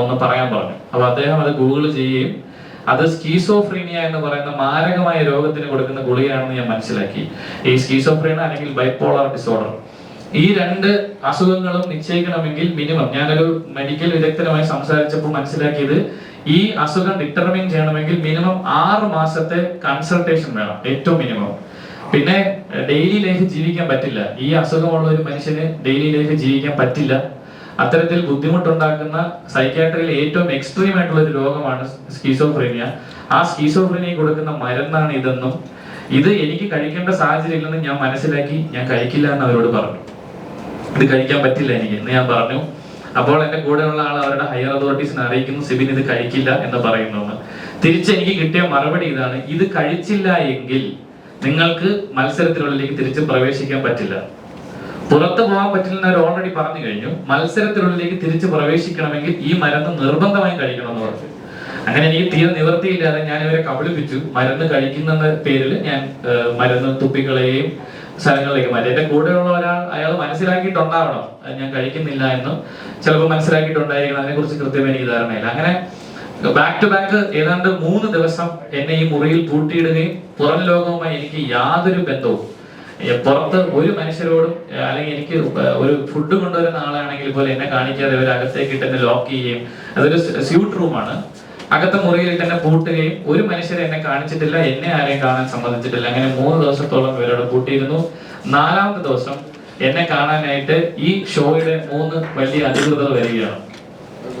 ഒന്ന് പറയാൻ പറഞ്ഞു. അപ്പൊ അദ്ദേഹം അത് ഗൂഗിൾ ചെയ്യുകയും അത് സ്കീസോഫ്രീനിയ എന്ന് പറയുന്ന മാരകമായ രോഗത്തിന് കൊടുക്കുന്ന ഗുളികയാണെന്ന് ഞാൻ മനസ്സിലാക്കി. ഈ സ്കീസോഫ്രീന അല്ലെങ്കിൽ ബൈപ്പോളാർ ഡിസോർഡർ. ഈ രണ്ട് അസുഖങ്ങളും നിശ്ചയിക്കണമെങ്കിൽ മിനിമം. ഞാനൊരു മെഡിക്കൽ വിദഗ്ധനുമായി സംസാരിച്ചപ്പോൾ മനസ്സിലാക്കിയത് ഈ അസുഖം ഡിറ്റർമിൻ ചെയ്യണമെങ്കിൽ മിനിമം ആറ് മാസത്തെ കൺസൾട്ടേഷൻ വേണം ഏറ്റവും മിനിമം. പിന്നെ ഡെയിലി ലൈഫ് ജീവിക്കാൻ പറ്റില്ല. ഈ അസുഖമുള്ള ഒരു മനുഷ്യന് ഡെയിലി ലൈഫ് ജീവിക്കാൻ പറ്റില്ല. അത്തരത്തിൽ ബുദ്ധിമുട്ടുണ്ടാക്കുന്ന സൈക്കാട്രിയിൽ ഏറ്റവും എക്സ്ട്രീം ആയിട്ടുള്ള ഒരു രോഗമാണ് സ്കീസോഫ്രീനിയ ആ സ്കീസോഫ്രീനിയ കൊടുക്കുന്ന മരുന്നാണ് ഇതെന്നും ഇത് എനിക്ക് കഴിക്കേണ്ട സാഹചര്യം ഇല്ലെന്ന് ഞാൻ മനസ്സിലാക്കി ഞാൻ കഴിക്കില്ല എന്ന് അവരോട് പറഞ്ഞു. ഇത് കഴിക്കാൻ പറ്റില്ല എനിക്ക് എന്ന് ഞാൻ പറഞ്ഞു. അപ്പോൾ എന്റെ കൂടെയുള്ള ആൾ അവരുടെ ഹയർ അതോറിറ്റീസിനെ അറിയിക്കുന്നു സിബിൻ ഇത് കഴിക്കില്ല എന്ന് പറയുന്നു എന്ന്. തിരിച്ച് എനിക്ക് കിട്ടിയ മറുപടി ഇതാണ് ഇത് കഴിച്ചില്ല എങ്കിൽ നിങ്ങൾക്ക് മത്സരത്തിനുള്ളിലേക്ക് തിരിച്ച് പ്രവേശിക്കാൻ പറ്റില്ല. പുറത്തു പോകാൻ പറ്റില്ലെന്ന് അവർ ഓൾറെഡി പറഞ്ഞു കഴിഞ്ഞു. മത്സരത്തിനുള്ളിലേക്ക് തിരിച്ചു പ്രവേശിക്കണമെങ്കിൽ ഈ മരുന്ന് നിർബന്ധമായും കഴിക്കണമെന്ന് പറഞ്ഞു. അങ്ങനെ എനിക്ക് തീരെ നിവൃത്തിയില്ലാതെ ഞാൻ ഇവരെ കബളിപ്പിച്ചു. മരുന്ന് കഴിക്കുന്ന പേരിൽ ഞാൻ മരുന്ന് തുപ്പികളെയും സ്ഥലങ്ങളിലേക്ക് മാറ്റി. എന്റെ കൂടെയുള്ള ഒരാൾ അയാൾ മനസ്സിലാക്കിയിട്ടുണ്ടാവണം. ഞാൻ കഴിക്കുന്നില്ല എന്ന് ചിലപ്പോൾ മനസ്സിലാക്കിയിട്ടുണ്ടായിരിക്കണം. അതിനെ കുറിച്ച് കൃത്യമായി എനിക്ക് ധാരണയില്ല. അങ്ങനെ ബാക്ക് ടു ബാക്ക് ഏതാണ്ട് മൂന്ന് ദിവസം എന്നെ ഈ മുറിയിൽ പൂട്ടിയിടുകയും പുറം ലോകവുമായി എനിക്ക് യാതൊരു ബന്ധവും പുറത്ത് ഒരു മനുഷ്യരോടും അല്ലെങ്കിൽ എനിക്ക് ഒരു ഫുഡ് കൊണ്ടുവരുന്ന ആളാണെങ്കിൽ പോലും എന്നെ കാണിക്കാതെ ഇവർ അകത്തേക്ക് ഇട്ട് എന്നെ ലോക്ക് ചെയ്യുകയും അതൊരു സ്യൂട്ട് റൂമാണ് അകത്തെ മുറിയിൽ തന്നെ പൂട്ടുകയും ഒരു മനുഷ്യരെ എന്നെ കാണിച്ചിട്ടില്ല എന്നെ ആരെയും കാണാൻ സമ്മതിച്ചിട്ടില്ല. അങ്ങനെ മൂന്ന് ദിവസത്തോളം ഇവരോട് പൂട്ടിയിരുന്നു. നാലാമത്തെ ദിവസം എന്നെ കാണാനായിട്ട് ഈ ഷോയുടെ മൂന്ന് വലിയ അധികൃതർ വരികയാണ്.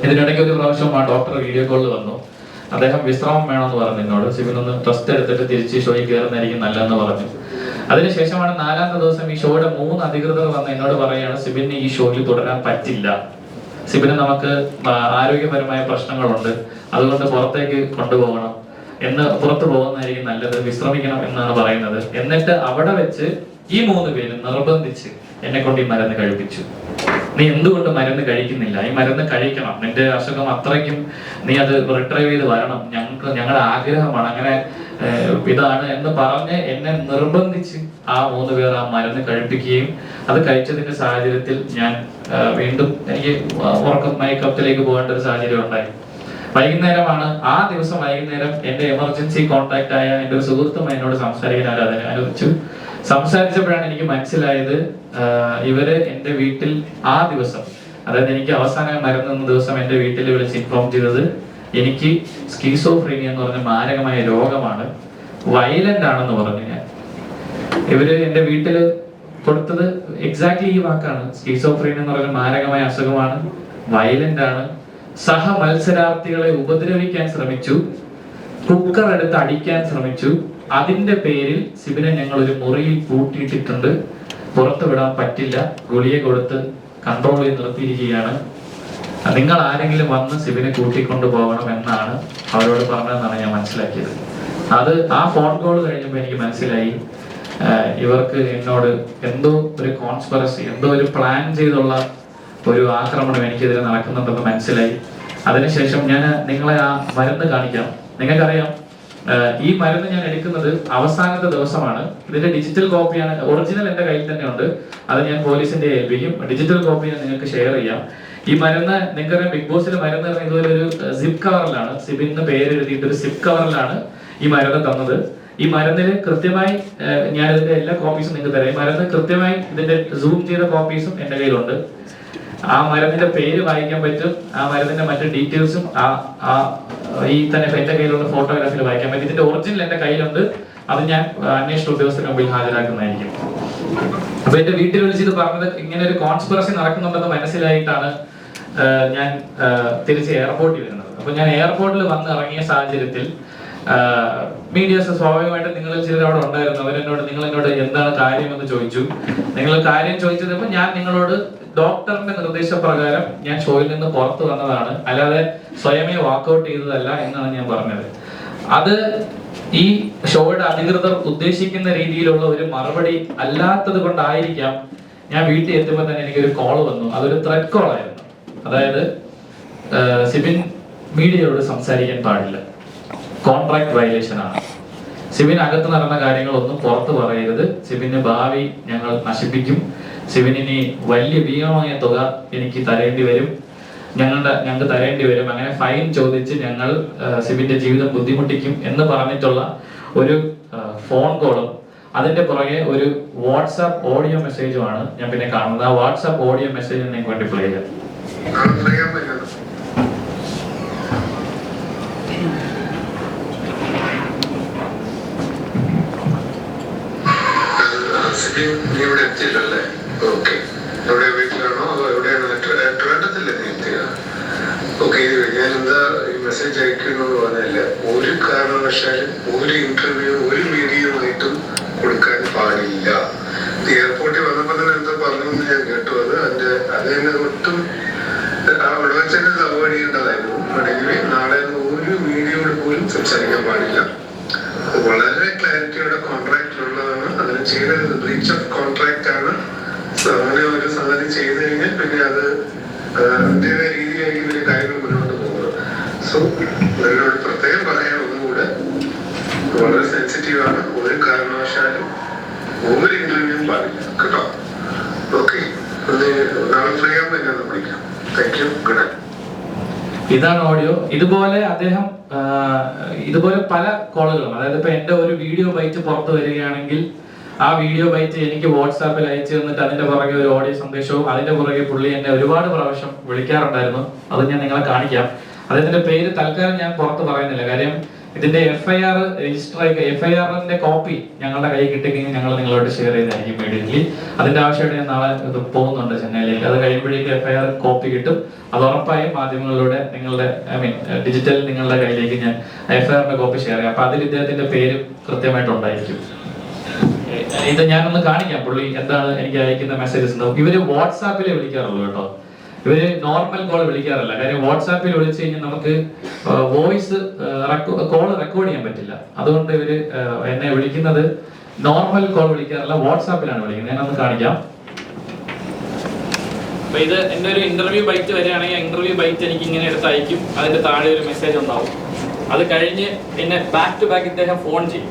ഇതിനിടയ്ക്ക് ഒരു പ്രാവശ്യം ആ ഡോക്ടർ വീഡിയോ കോളിൽ വന്നു. അദ്ദേഹം വിശ്രമം വേണമെന്ന് പറഞ്ഞു. എന്നോട് ശിവൻ ഒന്ന് ട്രസ്റ്റ് എടുത്തിട്ട് തിരിച്ച് ഷോയിൽ കയറുന്നതായിരിക്കും നല്ലതെന്ന് പറഞ്ഞു. അതിനുശേഷമാണ് നാലാമത്തെ ദിവസം ഈ ഷോയുടെ മൂന്ന് അധികൃതർ വന്ന് എന്നോട് പറയുകയാണ് സിബിന് ഈ ഷോയിൽ തുടരാൻ പറ്റില്ല. സിബിന് നമുക്ക് ആരോഗ്യപരമായ പ്രശ്നങ്ങളുണ്ട്. അതുകൊണ്ട് പുറത്തേക്ക് കൊണ്ടുപോകണം. എന്ന് പുറത്തു പോകുന്നതായിരിക്കും നല്ലത്. വിശ്രമിക്കണം എന്നാണ് പറയുന്നത്. എന്നിട്ട് അവിടെ വെച്ച് ഈ മൂന്ന് പേരും നിർബന്ധിച്ച് എന്നെ കൊണ്ട് ഈ മരുന്ന് കഴിപ്പിച്ചു. നീ എന്തുകൊണ്ട് മരുന്ന് കഴിക്കുന്നില്ല? ഈ മരുന്ന് കഴിക്കണം. നിന്റെ അസുഖം അത്രയ്ക്കും നീ അത് റിട്രൈവ് ചെയ്ത് വരണം. ഞങ്ങൾക്ക് ഞങ്ങളുടെ ആഗ്രഹമാണ്. അങ്ങനെ ഇതാണ് എന്ന് പറഞ്ഞ് എന്നെ നിർബന്ധിച്ച് ആ മൂന്ന് പേർ ആ മരുന്ന് കഴിപ്പിക്കുകയും അത് കഴിച്ചതിന്റെ സാഹചര്യത്തിൽ ഞാൻ വീണ്ടും എനിക്ക് ഉറക്കം മയക്കത്തിലേക്ക് പോകേണ്ട ഒരു സാഹചര്യം ഉണ്ടായി. വൈകുന്നേരമാണ്. ആ ദിവസം വൈകുന്നേരം എന്റെ എമർജൻസി കോൺടാക്ട് ആയ എന്റെ ഒരു സുഹൃത്തും എന്നോട് സംസാരിക്കാൻ അതിനെ അനുവദിച്ചു. സംസാരിച്ചപ്പോഴാണ് എനിക്ക് മനസ്സിലായത് ഇവർ എന്റെ വീട്ടിൽ ആ ദിവസം അതായത് എനിക്ക് അവസാന മരുന്ന് ദിവസം എന്റെ വീട്ടിൽ വിളിച്ച് ഇൻഫോം ചെയ്തത് എനിക്ക് സ്കീസോഫ്രീനിയ എന്ന് പറഞ്ഞ മാരകമായ രോഗമാണ്. വയലന്റ് ആണെന്ന് പറഞ്ഞു ഞാൻ. ഇവർ എന്റെ വീട്ടിൽ കൊടുത്തത് എക്സാക്ട്ലി ഈ വാക്കാണ്. സ്കീസോഫ്രീനിയ എന്ന് പറഞ്ഞ മാരകമായ അസുഖമാണ്. വയലന്റ് ആണ്. സഹ മത്സരാർത്ഥികളെ ഉപദ്രവിക്കാൻ ശ്രമിച്ചു. കുക്കർ എടുത്ത് അടിക്കാൻ ശ്രമിച്ചു. അതിന്റെ പേരിൽ സിബിനെ ഞങ്ങൾ ഒരു മുറിയിൽ പൂട്ടിയിട്ടിട്ടുണ്ട്. പുറത്തു വിടാൻ പറ്റില്ല. ഗുളിയെ കൊടുത്ത് കൺട്രോൾ ചെയ്ത് നിർത്തിയിരിക്കുകയാണ്. നിങ്ങൾ ആരെങ്കിലും വന്ന് സിബിനെ കൂട്ടിക്കൊണ്ടു പോകണം എന്നാണ് അവരോട് പറഞ്ഞതെന്നാണ് ഞാൻ മനസ്സിലാക്കിയത്. അത് ആ ഫോൺ കോൾ കഴിഞ്ഞപ്പോൾ എനിക്ക് മനസ്സിലായി. ഇവർക്ക് എന്നോട് എന്തോ ഒരു കോൺസ്പെറസി എന്തോ ഒരു പ്ലാൻ ചെയ്തുള്ള ഒരു ആക്രമണം എനിക്കെതിരെ നടക്കുന്നുണ്ടെന്ന് മനസ്സിലായി. അതിനുശേഷം ഞാൻ നിങ്ങളെ ആ മരുന്ന് കാണിക്കാം. നിങ്ങൾക്കറിയാം ഈ മരുന്ന് ഞാൻ എടുക്കുന്നത് അവസാനത്തെ ദിവസമാണ്. ഇതിന്റെ ഡിജിറ്റൽ കോപ്പിയാണ് ഒറിജിനൽ എന്റെ കയ്യിൽ തന്നെ ഉണ്ട്. അത് ഞാൻ പോലീസിന്റെ ഏൽപ്പിക്കും. ഡിജിറ്റൽ കോപ്പി ഞാൻ നിങ്ങൾക്ക് ഷെയർ ചെയ്യാം. ഈ മരുന്ന് നിങ്ങൾക്കറിയാം ബിഗ് ബോസിൽ മരുന്ന് ഇതുപോലെ ഒരു സിപ്പ് കവറിലാണ് സിബിന്ന് പേര് എഴുതിയിട്ട് ഒരു സിപ്പ് കവറിലാണ് ഈ മരുന്ന് തന്നത്. ഈ മരുന്നിൽ കൃത്യമായി ഞാൻ ഇതിന്റെ എല്ലാ കോപ്പീസും നിങ്ങൾക്ക് തരാം ഈ മരുന്ന് കൃത്യമായി ഇതിന്റെ സൂം ചെയ്ത കോപ്പീസും എന്റെ കയ്യിലുണ്ട്. ആ മരുന്നിന്റെ പേര് വായിക്കാൻ പറ്റും. ആ മരുന്നിന്റെ മറ്റു ഡീറ്റെയിൽസും ആ ഈ തന്നെ എന്റെ കയ്യിലുള്ള ഫോട്ടോഗ്രാഫിൽ വായിക്കാൻ പറ്റും. ഇതിന്റെ ഒറിജിനൽ എന്റെ കയ്യിലുണ്ട്. അത് ഞാൻ അന്വേഷണ ഉദ്യോഗസ്ഥരുടെ മുമ്പിൽ ഹാജരാക്കുന്നതായിരിക്കും. അപ്പൊ എന്റെ വീട്ടിൽ വിളിച്ച് ഇത് പറഞ്ഞത് ഇങ്ങനെ ഒരു കോൺസ്പിറസി നടക്കുന്നുണ്ടെന്ന് മനസ്സിലായിട്ടാണ് ഞാൻ തിരിച്ച് എയർപോർട്ടിൽ വരുന്നത്. അപ്പൊ ഞാൻ എയർപോർട്ടിൽ വന്ന് ഇറങ്ങിയ സാഹചര്യത്തിൽ മീഡിയസ് സ്വാഭാവികമായിട്ട് നിങ്ങളിൽ ചിലർ അവിടെ ഉണ്ടായിരുന്നു. അവരെന്നോട് നിങ്ങൾ എന്നോട് എന്താണ് കാര്യം എന്ന് ചോദിച്ചു. നിങ്ങൾ കാര്യം ചോദിച്ചപ്പോൾ ഞാൻ നിങ്ങളോട് ഡോക്ടറിന്റെ നിർദ്ദേശപ്രകാരം ഞാൻ ഷോയിൽ നിന്ന് പുറത്തു വന്നതാണ്. അല്ലാതെ സ്വയമേ വാക്കൗട്ട് ചെയ്തതല്ല എന്നാണ് ഞാൻ പറഞ്ഞത്. അത് ഈ ഷോയുടെ അധികൃതർ ഉദ്ദേശിക്കുന്ന രീതിയിലുള്ള ഒരു മറുപടി അല്ലാത്തത് കൊണ്ടായിരിക്കാം ഞാൻ വീട്ടിൽ എത്തുമ്പോൾ തന്നെ എനിക്ക് ഒരു കോൾ വന്നു. അതൊരു ത്രെഡ് കോൾ ആയിരുന്നു. അതായത് സിബിൻ മീഡിയയോട് സംസാരിക്കാൻ പാടില്ല. കോൺട്രാക്ട് വയലേഷൻ ആണ്. സിബിൻ അകത്ത് നടന്ന കാര്യങ്ങളൊന്നും പുറത്തു പറയരുത്. സിബിന്റെ ഭാവി ഞങ്ങൾ നശിപ്പിക്കും. സിബിനി വലിയ ഭീമമായ തുക എനിക്ക് തരേണ്ടി വരും. ഞങ്ങളുടെ ഞങ്ങൾക്ക് തരേണ്ടി വരും. അങ്ങനെ ഫൈൻ ചോദിച്ച് ഞങ്ങൾ സിബിന്റെ ജീവിതം ബുദ്ധിമുട്ടിക്കും എന്ന് പറഞ്ഞിട്ടുള്ള ഒരു ഫോൺ കോളും അതിന്റെ പുറകെ ഒരു വാട്സാപ്പ് ഓഡിയോ മെസ്സേജുമാണ് ഞാൻ പിന്നെ കാണുന്നത്. ആ വാട്സാപ്പ് ഓഡിയോ മെസ്സേജ് നിങ്ങൾക്ക് വേണ്ടി പ്ലേ ചെയ്യാം അറിയാൻ പറ്റുന്നത് സിറ്റി നീ ഇവിടെ എത്തിയില്ലല്ലേ ഓക്കെ എവിടെ വീട്ടിലാണോ അതോ എവിടെയാണ് ട്രിവാൻഡത്തില്ലേ നീ എത്തിയത് ഓക്കെ ഞാൻ എന്താ ഈ മെസ്സേജ് അയക്കുന്നു പറഞ്ഞില്ല ഒരു കാരണവശാലും ഒരു ഇന്റർവ്യൂ ഒരു മീഡിയയുമായിട്ടും കൊടുക്കാൻ പാടില്ല. എയർപോർട്ടിൽ വന്നപ്പോ തന്നെ എന്തോ പറഞ്ഞു എന്ന് ഞാൻ കേട്ടു. അത് അതിന്റെ അത് തന്നെ ഒട്ടും അവിടെ വെച്ച് നാളെ ഒരു മീഡിയയോട് പോലും സംസാരിക്കാൻ പാടില്ല. വളരെ ക്ലാരിറ്റിയോടെ കോൺട്രാക്ട് ഉള്ളതാണ്. അതിന് ചെയ്തത് ബ്രീച്ച് ഓഫ് കോൺട്രാക്ട് ആണ്. അങ്ങനെ ഒരു സംഗതി ചെയ്തു കഴിഞ്ഞാൽ പിന്നെ അത് അതിന്റെതായ രീതിയിലായിരിക്കും കാര്യങ്ങൾ മുന്നോട്ട് പോകുന്നത്. സോ നിങ്ങളോട് പ്രത്യേകം പറയാൻ ഒന്നുകൂടെ വളരെ സെൻസിറ്റീവ് ആണ് ഒരു കാരണവശാലും ഒരു ഇന്റർവ്യൂവും പാടില്ല കേട്ടോ ഓക്കെ നാളെ ഫ്രീ ആകുമ്പോൾ ഞാൻ ഒന്ന് വിളിക്കാം ഇതാണ് ഓഡിയോ. ഇതുപോലെ അദ്ദേഹം ഇതുപോലെ പല കോളുകളും അതായത് ഇപ്പൊ എന്റെ ഒരു വീഡിയോ ബൈറ്റ് പുറത്തു വരികയാണെങ്കിൽ ആ വീഡിയോ ബൈറ്റ് എനിക്ക് വാട്സാപ്പിൽ അയച്ചു തന്നിട്ട് അതിന്റെ പുറകെ ഒരു ഓഡിയോ സന്ദേശവും അതിന്റെ പുറകെ പുള്ളി എന്നെ ഒരുപാട് പ്രാവശ്യം വിളിക്കാറുണ്ടായിരുന്നു. അത് ഞാൻ നിങ്ങളെ കാണിക്കാം. അദ്ദേഹത്തിന്റെ പേര് തൽക്കാലം ഞാൻ പുറത്ത് പറയുന്നില്ല. കാര്യം ഇതിന്റെ F I R register F I ആറിന്റെ കോപ്പി ഞങ്ങളുടെ കയ്യിൽ കിട്ടിക്കഴിഞ്ഞാൽ ഞങ്ങൾ നിങ്ങളോട് ഷെയർ ചെയ്തായിരിക്കും ഇമീഡിയറ്റ്ലി അതിന്റെ ആവശ്യമായിട്ട് ഞാൻ നാളെ ഇത് പോകുന്നുണ്ട് ചെന്നൈയിലേക്ക്. അത് കഴിയുമ്പോഴേക്കും എഫ് ഐ ആർ കോപ്പി കിട്ടും. അത് ഉറപ്പായും മാധ്യമങ്ങളിലൂടെ നിങ്ങളുടെ ഐ മീൻ ഡിജിറ്റൽ നിങ്ങളുടെ കയ്യിലേക്ക് ഞാൻ എഫ് ഐ ആറിന്റെ കോപ്പി ഷെയർ ചെയ്യാം. അപ്പൊ അതിൽ ഇദ്ദേഹത്തിന്റെ പേര് കൃത്യമായിട്ടുണ്ടായിരിക്കും ഇത് ഞാനൊന്ന് കാണിക്കാം. പുള്ളി എന്താണ് എനിക്ക് അയക്കുന്ന മെസ്സേജസ് ഇവർ വാട്സാപ്പിലെ വിളിക്കാറുള്ളൂ കേട്ടോ. ഇവർ നോർമൽ കോൾ വിളിക്കാറില്ല. കാര്യം വാട്സാപ്പിൽ വിളിച്ചു കഴിഞ്ഞാൽ നമുക്ക് വോയിസ് കോൾ റെക്കോർഡ് ചെയ്യാൻ പറ്റില്ല. അതുകൊണ്ട് ഇവർ എന്നെ വിളിക്കുന്നത് നോർമൽ കോൾ വിളിക്കാറില്ല വാട്സാപ്പിലാണ് വിളിക്കുന്നത്. ഞാനൊന്ന് കാണിക്കാം. ഇത് എന്റെ ഒരു ഇന്റർവ്യൂ ബൈറ്റ് വരികയാണെങ്കിൽ ഇന്റർവ്യൂ ബൈറ്റ് എനിക്ക് ഇങ്ങനെ എടുത്ത് അയക്കും. അതിന്റെ താഴെ ഒരു മെസ്സേജ് ഉണ്ടാവും. അത് കഴിഞ്ഞ് പിന്നെ ബാക്ക് ടു ബാക്ക് ഇദ്ദേഹം ഫോൺ ചെയ്യും.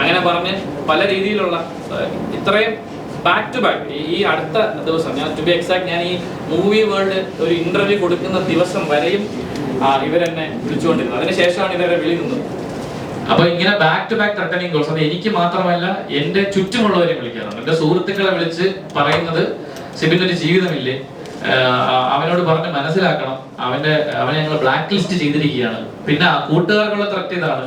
അങ്ങനെ പറഞ്ഞ് പല രീതിയിലുള്ള ഇത്രയും ബാക്ക് ടു ബാക്ക് ഈ അടുത്ത ദിവസം ഞാൻ ടു ബി എക്സാക്ട് ഞാൻ ഈ മൂവി വേൾഡ് ഒരു ഇന്റർവ്യൂ കൊടുക്കുന്ന ദിവസം വരെയും ഇവരെന്നെ വിളിച്ചുകൊണ്ടിരുന്നത്. അതിനുശേഷമാണ് ഇവരെ വിളി നിന്നത്. അപ്പൊ ഇങ്ങനെ back to back threatening calls അത് എനിക്ക് മാത്രമല്ല എന്റെ ചുറ്റുമുള്ളവരെ വിളിക്കാറുണ്ട്. എന്റെ സുഹൃത്തുക്കളെ വിളിച്ച് പറയുന്നത് സിബിന്റെ ഒരു ജീവിതമില്ലേ? അവനോട് പറഞ്ഞ് മനസ്സിലാക്കണം. അവന്റെ അവനെ ഞങ്ങൾ ബ്ലാക്ക് ലിസ്റ്റ് ചെയ്തിരിക്കുകയാണ്. പിന്നെ കൂട്ടുകാർക്കുള്ള ത്രട്ട് ഇതാണ്.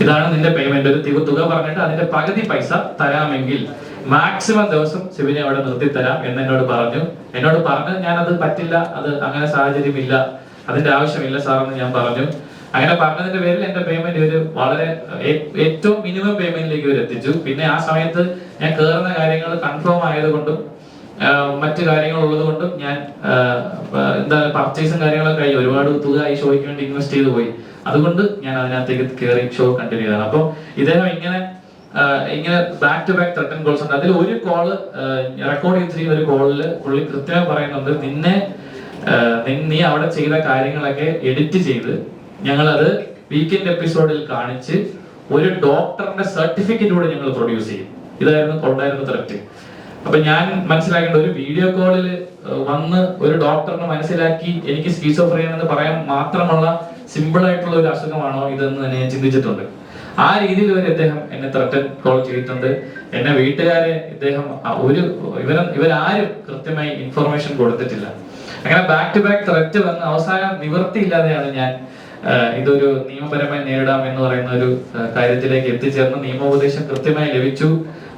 ഇതാണ് നിന്റെ പേയ്മെന്റ് ഒരു തുക- പറഞ്ഞിട്ട് അതിന്റെ പകുതി പൈസ തരാമെങ്കിൽ മാക്സിമം ദിവസം ശിവനെ അവിടെ നിർത്തി തരാം എന്ന് എന്നോട് പറഞ്ഞു. എന്നോട് പറഞ്ഞു ഞാൻ അത് പറ്റില്ല അത് അങ്ങനെ സാഹചര്യമില്ല. അതിന്റെ ആവശ്യമില്ല സാർ എന്ന് ഞാൻ പറഞ്ഞു. അങ്ങനെ പറഞ്ഞതിന്റെ പേരിൽ എന്റെ പേയ്മെന്റ് ഒരു വളരെ ഏറ്റവും മിനിമം പേയ്മെന്റിലേക്ക് ഇവർ എത്തിച്ചു. പിന്നെ ആ സമയത്ത് ഞാൻ കയറുന്ന കാര്യങ്ങൾ കൺഫേം ആയതുകൊണ്ടും മറ്റു കാര്യങ്ങൾ ഉള്ളതുകൊണ്ടും ഞാൻ എന്താ പർച്ചേസും കാര്യങ്ങളൊക്കെ ആയി. ഒരുപാട് തുക ഈ ഷോയ്ക്ക് വേണ്ടി ഇൻവെസ്റ്റ് ചെയ്തു പോയി. അതുകൊണ്ട് ഞാൻ അതിനകത്തേക്ക് കയറി ഷോ കണ്ടിന്യൂ ചെയ്തതാണ് അപ്പോൾ ഇദ്ദേഹം ഇങ്ങനെ ഇങ്ങനെ back to back threaten calls ഉണ്ട്. അതിൽ ഒരു കോൾ റെക്കോർഡ് ചെയ്തിരിക്കുന്ന ഒരു കോളിൽ പുള്ളി കൃത്യമായി പറയുന്നുണ്ട് നിന്നെ നീ അവിടെ ചെയ്ത കാര്യങ്ങളൊക്കെ എഡിറ്റ് ചെയ്ത് ഞങ്ങളത് വീക്കെൻഡ് എപ്പിസോഡിൽ കാണിച്ച് ഒരു ഡോക്ടറിന്റെ സർട്ടിഫിക്കറ്റ് കൂടെ ഞങ്ങൾ പ്രൊഡ്യൂസ് ചെയ്യും. ഇതായിരുന്നു കൊണ്ടായിരുന്നു ത്രെറ്റ് അപ്പൊ ഞാൻ മനസ്സിലാക്കേണ്ട ഒരു വീഡിയോ കോളിൽ വന്ന് ഒരു ഡോക്ടറിനെ മനസ്സിലാക്കി എനിക്ക് സ്കീസോഫ്രിയൻ എന്ന് പറയാൻ മാത്രമുള്ള സിമ്പിൾ ആയിട്ടുള്ള ഒരു അസുഖമാണോ ഇതെന്ന് തന്നെ ഞാൻ ചിന്തിച്ചിട്ടുണ്ട്. ആ രീതിയിൽ വരെ ഇദ്ദേഹം എന്നെ ത്രട്ടൻ കോൾ ചെയ്തിട്ടുണ്ട്. എന്നെ വീട്ടുകാരെ ഇദ്ദേഹം ഒരു ഇവർ ഇവരാരും കൃത്യമായി ഇൻഫർമേഷൻ കൊടുത്തിട്ടില്ല. അങ്ങനെ ബാക്ക് ടു ബാക്ക് ത്രെറ്റ് വന്ന് അവസാനം നിവൃത്തിയില്ലാതെയാണ് ഞാൻ ഇതൊരു നിയമപരമായി നേരിടാം എന്ന് പറയുന്ന ഒരു കാര്യത്തിലേക്ക് എത്തിച്ചേർന്ന് നിയമോപദേശം കൃത്യമായി ലഭിച്ചു.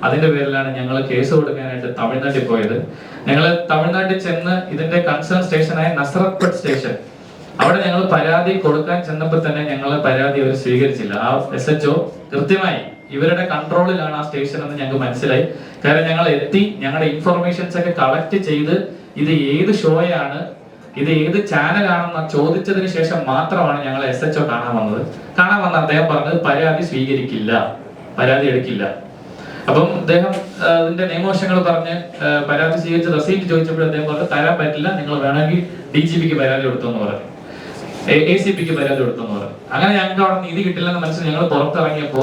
അതിന്റെ പേരിലാണ് ഞങ്ങൾ കേസ് കൊടുക്കാനായിട്ട് തമിഴ്നാട്ടിൽ പോയത്. ഞങ്ങൾ തമിഴ്നാട്ടിൽ ചെന്ന് ഇതിന്റെ കൺസേൺ സ്റ്റേഷനായ നസറത്പട്ട് സ്റ്റേഷൻ അവിടെ ഞങ്ങൾ പരാതി കൊടുക്കാൻ ചെന്നപ്പോൾ തന്നെ ഞങ്ങൾ പരാതി അവർ സ്വീകരിച്ചില്ല. ആ എസ് എച്ച് ഒ കൃത്യമായി ഇവരുടെ കൺട്രോളിലാണ് ആ സ്റ്റേഷൻ എന്ന് ഞങ്ങൾക്ക് മനസ്സിലായി. കാരണം ഞങ്ങൾ എത്തി ഞങ്ങളുടെ ഇൻഫർമേഷൻസ് ഒക്കെ കളക്ട് ചെയ്ത് ഇത് ഏത് ഷോയാണ് ഇത് ഏത് ചാനലാണെന്ന് ചോദിച്ചതിന് ശേഷം മാത്രമാണ് ഞങ്ങൾ എസ് എച്ച് ഒ കാണാൻ വന്നത്. കാണാൻ വന്ന അദ്ദേഹം പറഞ്ഞത് പരാതി സ്വീകരിക്കില്ല പരാതി എടുക്കില്ല. അപ്പം അദ്ദേഹം അതിന്റെ നിയമവശങ്ങൾ പറഞ്ഞ് പരാതി സ്വീകരിച്ച് റെസീറ്റ് ചോദിച്ചപ്പോൾ അദ്ദേഹം പറഞ്ഞു തരാൻ പറ്റില്ല നിങ്ങൾ വേണമെങ്കിൽ ഡി ജി പിക്ക് പരാതി കൊടുത്തു എന്ന് പറഞ്ഞു. എ സി പിക്ക് പരാതി കൊടുത്തെന്ന് പറഞ്ഞു. അങ്ങനെ ഞങ്ങൾക്ക് അവിടെ നീതി കിട്ടില്ലെന്ന് മനസ്സിൽ ഞങ്ങൾ പുറത്തിറങ്ങിയപ്പോ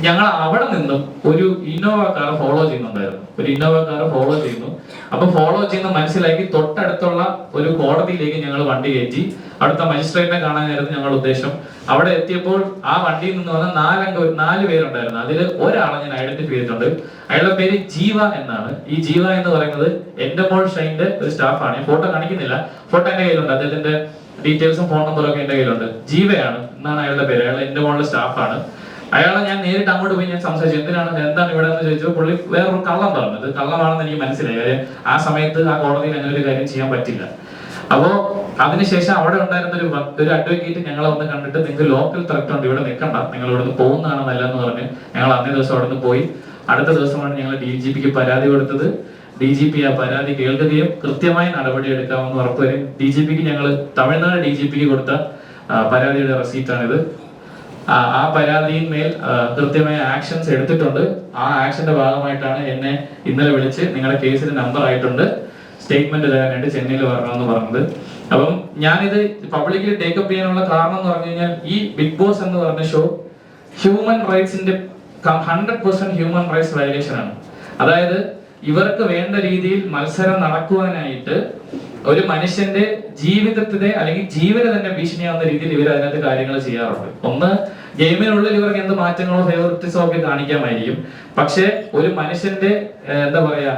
ഞങ്ങൾ അവിടെ നിന്നും ഒരു ഇന്നോവ കാർ ഫോളോ ചെയ്യുന്നുണ്ടായിരുന്നു. ഒരു ഇന്നോവ കാർ ഫോളോ ചെയ്യുന്നു. അപ്പൊ ഫോളോ ചെയ്യുന്ന മനസ്സിലാക്കി തൊട്ടടുത്തുള്ള ഒരു കോടതിയിലേക്ക് ഞങ്ങൾ വണ്ടി കയറ്റി. അവിടുത്തെ മജിസ്ട്രേറ്റിനെ കാണാനായിരുന്നു ഞങ്ങളുടെ ഉദ്ദേശം അവിടെ എത്തിയപ്പോൾ ആ വണ്ടിയിൽ നിന്ന് വന്ന നാലംഗ നാല് പേരുണ്ടായിരുന്നു. അതിൽ ഒരാളെ ഞാൻ ഐഡന്റിഫൈ ചെയ്തിട്ടുണ്ട്. അയാളുടെ പേര് ജീവ എന്നാണ്. ഈ ജീവ എന്ന് പറയുന്നത് എന്റെ മോൾ ഷൈന്റെ ഒരു സ്റ്റാഫാണ് ഞാൻ ഫോട്ടോ കാണിക്കുന്നില്ല. ഫോട്ടോ എന്റെ കയ്യിലുണ്ട്. അദ്ദേഹത്തിന്റെ ഡീറ്റെയിൽസും ഫോൺ നമ്പറും ഒക്കെ എന്റെ കയ്യിലുണ്ട്. ജീവയാണ് എന്നാണ് അയാളുടെ പേര്. അയാൾ എന്റെ മോളിലെ സ്റ്റാഫാണ് അയാളെ ഞാൻ നേരിട്ട് അങ്ങോട്ട് പോയി ഞാൻ സംസാരിച്ചു. എന്തിനാണ് എന്താണ് ഇവിടെ എന്ന് ചോദിച്ചു പുള്ളി വേറൊരു കള്ളം പറഞ്ഞത് കള്ളമാണെന്ന് എനിക്ക് മനസ്സിലായി. ആ സമയത്ത് ആ കോടതിയിൽ അങ്ങനെ ഒരു കാര്യം ചെയ്യാൻ പറ്റില്ല. അപ്പോ അതിനുശേഷം അവിടെ ഉണ്ടായിരുന്ന ഒരു ഒരു അഡ്വക്കേറ്റ് ഞങ്ങളെ ഒന്ന് കണ്ടിട്ട് നിങ്ങൾക്ക് ലോക്കൽ ത്രെറ്റ് ഉണ്ട്. ഇവിടെ നിൽക്കണ്ട. നിങ്ങൾ ഇവിടുന്ന് പോകുന്നതാണ് നല്ലതെന്ന് പറഞ്ഞ് ഞങ്ങൾ അന്നേ ദിവസം അവിടെ നിന്ന് പോയി. അടുത്ത ദിവസമാണ് ഞങ്ങൾ ഡി ജി പിക്ക് പരാതി കൊടുത്തത്. ഡി ജി പി ആ പരാതി കേൾക്കുകയും കൃത്യമായ നടപടി എടുക്കാമെന്ന് ഉറപ്പുവരും ഡി ജി പിക്ക് ഞങ്ങൾ തമിഴ്നാട് ഡി ജി പിക്ക് കൊടുത്ത പരാതിയുടെ റെസീറ്റാണിത് ആ പരാതിയിന്മേൽ കൃത്യമായ ആക്ഷൻസ് എടുത്തിട്ടുണ്ട്. ആ ആക്ഷന്റെ ഭാഗമായിട്ടാണ് എന്നെ ഇന്നലെ വിളിച്ച് നിങ്ങളുടെ കേസിന് നമ്പർ ആയിട്ടുണ്ട്. സ്റ്റേറ്റ്മെന്റ് തരാനായിട്ട് ചെന്നൈയിൽ വരണമെന്ന് പറഞ്ഞത്. അപ്പം ഞാനിത് പബ്ലിക്കിൽ ടേക്കപ്പ് ചെയ്യാനുള്ള കാരണം എന്ന് പറഞ്ഞു കഴിഞ്ഞാൽ ഈ ബിഗ് ബോസ് എന്ന് പറഞ്ഞ show human റൈറ്റ്സിന്റെ hundred percent human rights violation ആണ്. അതായത് ഇവർക്ക് വേണ്ട രീതിയിൽ മത്സരം നടക്കുവാനായിട്ട് ഒരു മനുഷ്യന്റെ ജീവിതത്തിനെ അല്ലെങ്കിൽ ജീവന് തന്നെ ഭീഷണിയാവുന്ന രീതിയിൽ ഇവർ അതിനകത്ത് കാര്യങ്ങൾ ചെയ്യാറുണ്ട്. ഒന്ന് ഗെയിമിനുള്ളിൽ ഇവർക്ക് എന്ത് മാറ്റങ്ങളോ ഫേവറിറ്റിസോ ഒക്കെ കാണിക്കാമായിരിക്കും. പക്ഷെ ഒരു മനുഷ്യന്റെ എന്താ പറയാ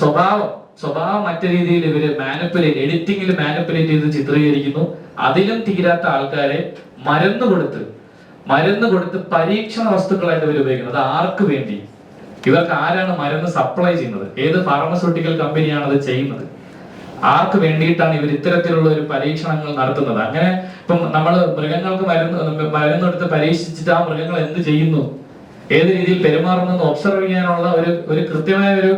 സ്വഭാവം സ്വഭാവം മറ്റു രീതിയിൽ ഇവർ മാനിപ്പുലേറ്റ് എഡിറ്റിംഗിൽ മാനിപ്പുലേറ്റ് ചെയ്ത് ചിത്രീകരിക്കുന്നു. അതിലും തീരാത്ത ആൾക്കാരെ മരുന്ന് കൊടുത്ത് മരുന്ന് കൊടുത്ത് പരീക്ഷണ വസ്തുക്കളായിട്ട് ഇവർ ഉപയോഗിക്കുന്നത് അത് ആർക്ക് വേണ്ടി? ഇവർക്ക് ആരാണ് മരുന്ന് സപ്ലൈ ചെയ്യുന്നത്? ഏത് ഫാർമസ്യൂട്ടിക്കൽ കമ്പനിയാണ് അത് ചെയ്യുന്നത്? ആർക്ക് വേണ്ടിയിട്ടാണ് ഇവർ ഇത്തരത്തിലുള്ള ഒരു പരീക്ഷണങ്ങൾ നടത്തുന്നത്? അങ്ങനെ ഇപ്പം നമ്മൾ മൃഗങ്ങൾക്ക് മരുന്ന് മരുന്ന് എടുത്ത് പരീക്ഷിച്ചിട്ട് ആ മൃഗങ്ങൾ എന്ത് ചെയ്യുന്നു? ഏത് രീതിയിൽ പെരുമാറുന്നു ഒബ്സർവ് ചെയ്യാനുള്ള ഒരു ഒരു കൃത്യമായ ഒരു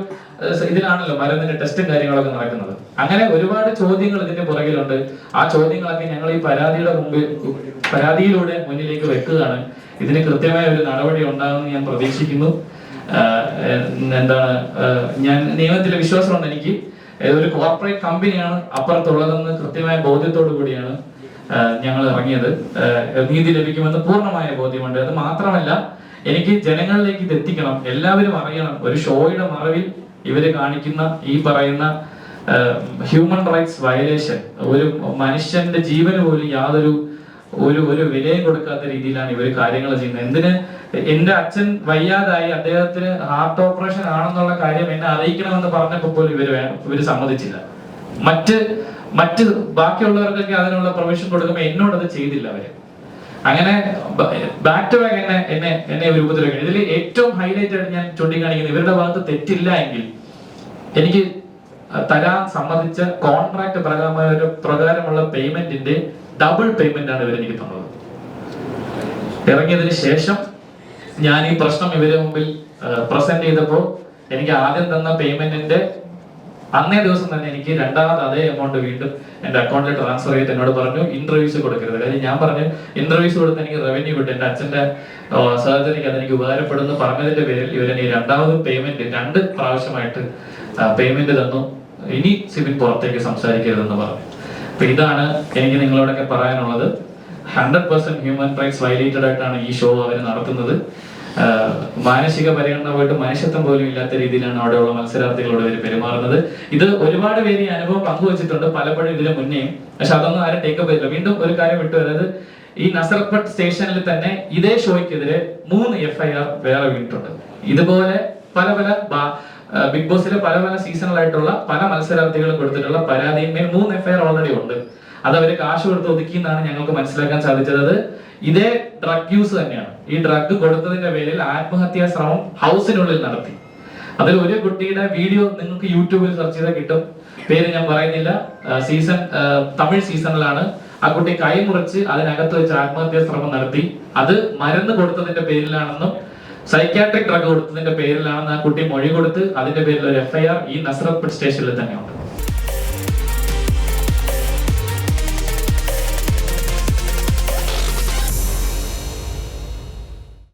ഇതിലാണല്ലോ മരുന്നിന്റെ ടെസ്റ്റും കാര്യങ്ങളൊക്കെ നടക്കുന്നത്. അങ്ങനെ ഒരുപാട് ചോദ്യങ്ങൾ ഇതിന്റെ പുറകിലുണ്ട്. ആ ചോദ്യങ്ങളൊക്കെ ഞങ്ങൾ ഈ പരാതിയുടെ മുമ്പിൽ പരാതിയിലൂടെ മുന്നിലേക്ക് വെക്കുകയാണ്. ഇതിന് കൃത്യമായ ഒരു നടപടി ഉണ്ടാകുമെന്ന് ഞാൻ പ്രതീക്ഷിക്കുന്നു. എന്താണ് ഞാൻ നിയമത്തിലെ വിശ്വാസമുണ്ട് എനിക്ക്. ഏഹ് ഒരു കോർപ്പറേറ്റ് കമ്പനിയാണ് അപ്പുറത്തുള്ളതെന്ന് കൃത്യമായ ബോധ്യത്തോടു കൂടിയാണ് ഞങ്ങൾ ഇറങ്ങിയത്. നീതി ലഭിക്കുമെന്ന് പൂർണമായ ബോധ്യമുണ്ട്. അത് മാത്രമല്ല എനിക്ക് ജനങ്ങളിലേക്ക് ഇത് എത്തിക്കണം. എല്ലാവരും അറിയണം. ഒരു ഷോയുടെ മറവിൽ ഇവർ കാണിക്കുന്ന ഈ പറയുന്ന ഹ്യൂമൻ റൈറ്റ്സ് വയലേഷൻ ഒരു മനുഷ്യന്റെ ജീവന് പോലും യാതൊരു ഒരു ഒരു വിലയും കൊടുക്കാത്ത രീതിയിലാണ് ഇവർ കാര്യങ്ങൾ ചെയ്യുന്നത്. എന്തിന് എന്റെ അച്ഛൻ വയ്യാതായി അദ്ദേഹത്തിന് ഹാർട്ട് ഓപ്പറേഷൻ ആണെന്നുള്ള കാര്യം എന്നെ അറിയിക്കണമെന്ന് പറഞ്ഞപ്പോൾ പോലും ഇവർ ഇവർ സമ്മതിച്ചില്ല. മറ്റ് മറ്റ് ബാക്കിയുള്ളവർക്കൊക്കെ അതിനുള്ള പ്രൊവിഷൻ കൊടുക്കുമ്പോൾ എന്നോട് അത് ചെയ്തില്ല അവർ. അങ്ങനെ ബാക്ക് ടു ബാക്ക് എന്നെ എന്നെ എന്നെ ഒരു ഉപദ്രവിക്കണം. ഇതിൽ ഏറ്റവും ഹൈലൈറ്റ് ആയിട്ട് ഞാൻ ചൂണ്ടിക്കാണിക്കുന്നത് ഇവരുടെ ഭാഗത്ത് തെറ്റില്ല എങ്കിൽ എനിക്ക് തരാൻ സമ്മതിച്ച കോൺട്രാക്ട് പ്രകാരമായ പ്രകാരമുള്ള പേയ്മെന്റിന്റെ ഡബിൾ പേയ്മെന്റ് ആണ് ഇവർ എനിക്ക് തന്നത്. ഇറങ്ങിയതിന് ശേഷം ഞാൻ ഈ പ്രശ്നം ഇവരെ മുമ്പിൽ പ്രസന്റ് ചെയ്തപ്പോൾ എനിക്ക് ആദ്യം തന്ന പേയ്മെന്റിന്റെ അന്നേ ദിവസം തന്നെ എനിക്ക് രണ്ടാമത് അതേ എമൗണ്ട് വീണ്ടും എന്റെ അക്കൗണ്ടിൽ ട്രാൻസ്ഫർ ചെയ്ത് എന്നോട് പറഞ്ഞു ഇന്റർവ്യൂസ് കൊടുക്കരുത്. കാര്യം ഞാൻ പറഞ്ഞു ഇന്റർവ്യൂസ് കൊടുത്ത് എനിക്ക് റവന്യൂ കിട്ടും. എന്റെ അച്ഛന്റെ സർജറിക്ക് അതെനിക്ക് ഉപകാരപ്പെടുന്നു പറഞ്ഞതിന്റെ പേരിൽ ഇവരെന്നെ രണ്ടാമത് പേയ്മെന്റ് രണ്ട് പ്രാവശ്യമായിട്ട് പേയ്മെന്റ് തന്നു. ഇനി സിബിൻ പുറത്തേക്ക് സംസാരിക്കരുതെന്ന് പറഞ്ഞു. അപ്പൊ ഇതാണ് എനിക്ക് നിങ്ങളോടൊക്കെ പറയാനുള്ളത്. Hundred percent human rights violated ആയിട്ടാണ് ഈ ഷോ അവർ നടത്തുന്നത്. മാനസിക പരിഗണന പോയിട്ട് മനുഷ്യത്വം പോലും ഇല്ലാത്ത രീതിയിലാണ് അവിടെയുള്ള മത്സരാർത്ഥികളോട് ഇവർ പെരുമാറുന്നത്. ഇത് ഒരുപാട് പേര് ഈ അനുഭവം പങ്കുവച്ചിട്ടുണ്ട് പലപ്പോഴും ഇതിന് മുന്നേ പക്ഷെ അതൊന്നും ആരും ടേക്കപ്പ് ചെയ്തില്ല. വീണ്ടും ഒരു കാര്യം വിട്ടു. അതായത് ഈ നസർപട്ട് സ്റ്റേഷനിൽ തന്നെ ഇതേ ഷോയ്ക്കെതിരെ മൂന്ന് എഫ്ഐആർ വേറെ വീണിട്ടുണ്ട്. ഇതുപോലെ പല പല ബിഗ് ബോസിലെ പല പല സീസണലായിട്ടുള്ള പല മത്സരാർത്ഥികളും കൊടുത്തിട്ടുള്ള പരാതിയും മൂന്ന് എഫ്ഐആർ ഓൾറെഡി ഉണ്ട്. അത് അവർ കാശ് കൊടുത്ത് ഒതുക്കി എന്നാണ് ഞങ്ങൾക്ക് മനസ്സിലാക്കാൻ സാധിച്ചത്. ഇതേ ഡ്രഗ് യൂസ് തന്നെയാണ്. ഈ ഡ്രഗ് കൊടുത്തതിന്റെ പേരിൽ ആത്മഹത്യാ ശ്രമം ഹൗസിനുള്ളിൽ നടത്തി. അതിൽ ഒരു കുട്ടിയുടെ വീഡിയോ നിങ്ങൾക്ക് യൂട്യൂബിൽ സെർച്ച് ചെയ്താൽ കിട്ടും. പേര് ഞാൻ പറയുന്നില്ല. സീസൺ തമിഴ് സീസണിലാണ് ആ കുട്ടി കൈ മുറിച്ച് അതിനകത്ത് വെച്ച് ആത്മഹത്യാ ശ്രമം നടത്തി. അത് മരുന്ന് കൊടുത്തതിന്റെ പേരിലാണെന്നും സൈക്യാട്രിക് ഡ്രഗ് കൊടുത്തതിന്റെ പേരിലാണെന്ന് ആ കുട്ടി മൊഴി കൊടുത്ത് അതിന്റെ പേരിൽ ഒരു എഫ്ഐആർ ഈ നസ്രത്ത് സ്റ്റേഷനിൽ തന്നെയുണ്ട്.